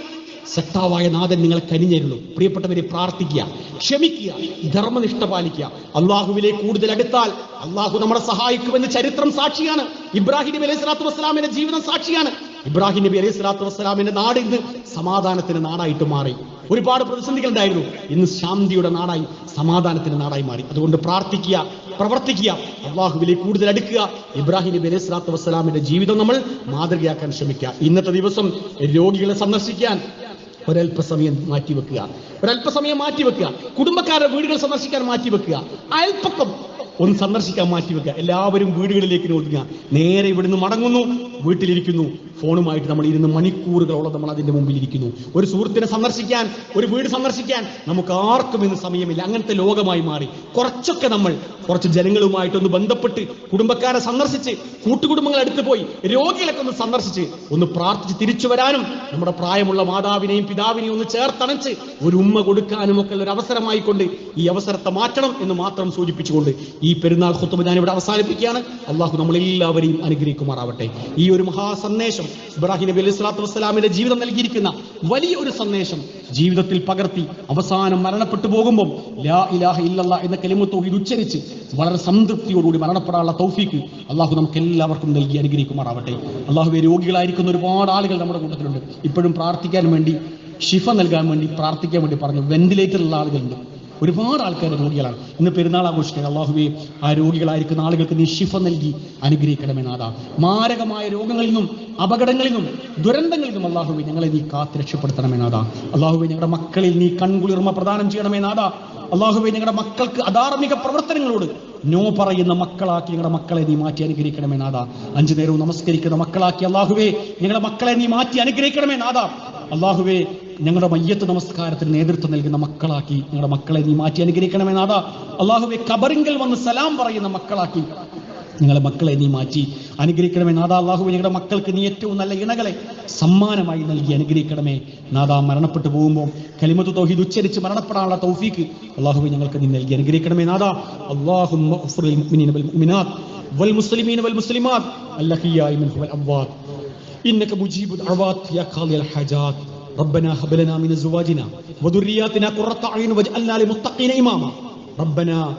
സത്താവായ നാഥൻ നിങ്ങൾ കനിഞ്ഞരുള്ളൂ പ്രിയപ്പെട്ടവരെ പ്രാർത്ഥിക്കുക ക്ഷമിക്കുക ധർമ്മനിഷ്ഠ പാലിക്കുക. അള്ളാഹുവിലെ കൂടുതൽ അടുത്താൽ അള്ളാഹു നമ്മളെ സഹായിക്കുമെന്ന് ചരിത്രം സാക്ഷിയാണ്. ഇബ്രാഹിം അലൈഹി സ്വലാത്തു വസ്സലാമിന്റെ ജീവിതം സാക്ഷിയാണ്. ഇബ്രാഹിം നബി അലൈഹി സ്വലാത്തു വസ്സലാമിന്റെ നാട് ഇന്ന് സമാധാനത്തിന്റെ നാടായിട്ട് മാറി. ഒരുപാട് പ്രതിസന്ധികൾ ഉണ്ടായിരുന്നു. ഇന്ന് ശാന്തിയുടെ നാടായി സമാധാനത്തിന്റെ നാടായി മാറി. അതുകൊണ്ട് പ്രാർത്ഥിക്കുക പ്രവർത്തിക്കുക അള്ളാഹുവിലേക്ക് കൂടുതൽ അടുക്കുക. ഇബ്രാഹിം നബി അലൈഹി സ്വലാത്തു വസ്സലാമിന്റെ ജീവിതം നമ്മൾ മാതൃകയാക്കാൻ ശ്രമിക്കുക. ഇന്നത്തെ ദിവസം രോഗികളെ സന്ദർശിക്കാൻ ഒരല്പസമയം മാറ്റിവെക്കുക. ഒരല്പസമയം മാറ്റിവെക്കുക. കുടുംബക്കാരുടെ വീടുകൾ സന്ദർശിക്കാൻ മാറ്റിവെക്കുക. അയൽപ്പക്കം ഒന്ന് സന്ദർശിക്കാൻ മാറ്റിവെക്കുക. എല്ലാവരും വീടുകളിലേക്ക് ഒതുങ്ങുക നേരെ ഇവിടുന്ന് മടങ്ങുന്നു വീട്ടിലിരിക്കുന്നു. ഫോണുമായിട്ട് നമ്മൾ ഇരുന്ന് മണിക്കൂറുകളോളം നമ്മൾ അതിന്റെ മുമ്പിൽ ഇരിക്കുന്നു ഒരു സുഹൃത്തിനെ സന്ദർശിക്കാൻ ഒരു വീട് സന്ദർശിക്കാൻ നമുക്ക് ആർക്കും ഇന്ന് സമയമില്ല. അങ്ങനത്തെ ലോകമായി മാറി. കുറച്ചൊക്കെ നമ്മൾ കുറച്ച് ജനങ്ങളുമായിട്ടൊന്ന് ബന്ധപ്പെട്ട് കുടുംബക്കാരെ സന്ദർശിച്ച് കൂട്ടുകുടുംബങ്ങൾ അടുത്ത് പോയി രോഗികളൊക്കെ ഒന്ന് സന്ദർശിച്ച് ഒന്ന് പ്രാർത്ഥിച്ച് തിരിച്ചു വരാനും നമ്മുടെ പ്രായമുള്ള മാതാവിനെയും പിതാവിനെയും ഒന്ന് ചേർത്തണച്ച് ഒരു ഉമ്മ കൊടുക്കാനും ഒക്കെ ഒരു അവസരമായിക്കൊണ്ട് ഈ അവസരത്തെ മാറ്റണം എന്ന് മാത്രം സൂചിപ്പിച്ചുകൊണ്ട് ഈ പെരുന്നാൾ ഹുത്തുമ ഞാൻ ഇവിടെ അവസാനിപ്പിക്കുകയാണ്. അള്ളാഹു നമ്മളെല്ലാവരെയും അനുഗ്രഹിക്കുമാറാവട്ടെ. ഈ ഒരു മഹാസന്ദേശം ഇബ്രാഹിം നബി അലൈഹി സ്വലാത്തു വസ്സലാമിന്റെ ജീവിതം നൽകിയിരിക്കുന്ന വലിയ ഒരു സന്ദേശം. ജീവിതത്തിൽ പകർത്തി അവസാനം മരണപ്പെട്ടു പോകുമ്പോൾ ലാ ഇലാഹ ഇല്ലല്ല എന്ന കലിമത്തോട് ഉച്ചരിച്ച് വളരെ സംതൃപ്തിയോടുകൂടി മരണപ്പെടാനുള്ള തൗഫീക്ക് അള്ളാഹു നമുക്ക് എല്ലാവർക്കും നൽകി അനുഗ്രഹിക്കുമാറാവട്ടെ. അള്ളാഹുവെ രോഗികളായിരിക്കുന്ന ഒരുപാട് ആളുകൾ നമ്മുടെ കൂട്ടത്തിലുണ്ട്. ഇപ്പോഴും പ്രാർത്ഥിക്കാൻ വേണ്ടി ഷിഫ നൽകാൻ വേണ്ടി പ്രാർത്ഥിക്കാൻ വേണ്ടി പറഞ്ഞു. വെന്റിലേറ്ററിലുള്ള ആളുകളുണ്ട്. ഒരുപാട് ആൾക്കാർ രോഗികളാണ്. ഇന്ന് പെരുന്നാൾ ആഘോഷിക്കുക അള്ളാഹുവെ ആ രോഗികളായിരിക്കുന്ന ആളുകൾക്ക് നീ ശിഫ നൽകി അനുഗ്രഹിക്കണമേ നാഥ മാരകമായ രോഗങ്ങളിൽ നിന്നും അപകടങ്ങളിൽ നിന്നും ദുരന്തങ്ങളിൽ നിന്നും അള്ളാഹുബി ഞങ്ങളെ നീ കാത്ത് രക്ഷപ്പെടുത്തണമേ നാഥ അള്ളാഹുവെ ഞങ്ങളുടെ മക്കളിൽ നീ കൺകുളിർമ പ്രദാനം ചെയ്യണമേ നാഥ ഞങ്ങളുടെ മക്കൾക്ക് അധാർമിക പ്രവർത്തനങ്ങളോട് നോ പറയുന്ന മക്കളാക്കി ഞങ്ങളുടെ മക്കളെ നീ മാറ്റി അനുഗ്രഹിക്കണമേ നാഥ അഞ്ചു നേരവും നമസ്കരിക്കുന്ന മക്കളാക്കി അള്ളാഹുവെ ഞങ്ങളുടെ മക്കളെ നീ മാറ്റി അനുഗ്രഹിക്കണമേ നാഥ അള്ളാഹുവെ ഞങ്ങളുടെ മയ്യത്ത് നമസ്കാരത്തിന് നേതൃത്വം നൽകുന്ന മക്കളാക്കി ഞങ്ങളുടെ മക്കളെ നീ മാറ്റി അനുഗ്രഹിക്കണമേ നാഥ അള്ളാഹുവെ കബറിങ്കൽ വന്ന് സലാം പറയുന്ന മക്കളാക്കി ഞങ്ങളെ മക്കളെ നീ മാറ്റി അനുഗ്രഹിക്കണമേ നാഥ അള്ളാഹുവെ ഞങ്ങളുടെ മക്കൾക്ക് നീ ഏറ്റവും നല്ല ഇണകളെ സമ്മാനമായി നൽകി അനുഗ്രഹിക്കണമേ നാഥ മരണപ്പെട്ടു പോകുമ്പോൾ കലിമത്ത് തൗഹീദ് ഉച്ചരിച്ച് മരണപ്പെടാനുള്ള തൗഫീക്ക് അള്ളാഹുവെ ഞങ്ങൾക്ക് നീ നൽകി അനുഗ്രഹിക്കണമേ നാഥ അള്ളാഹു والمسلمين والمسلمات الأحياء منهم والأموات إنك مجيب الدعوات يا قاضي الحاجات ربنا هب لنا من أزواجنا وذرياتنا قرة أعين واجعلنا للمتقين إماما. ربنا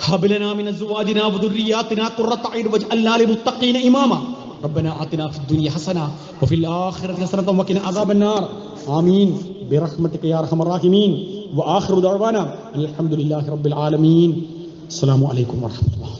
هب لنا من أزواجنا وذرياتنا قرة أعين واجعلنا للمتقين إماما. ربنا آتنا في الدنيا حسنة وفي الآخرة حسنة وقنا عذاب النار. آمين. برحمتك يا أرحم الراحمين. وآخر دعوانا الحمد لله رب العالمين. السلام عليكم ورحمة الله.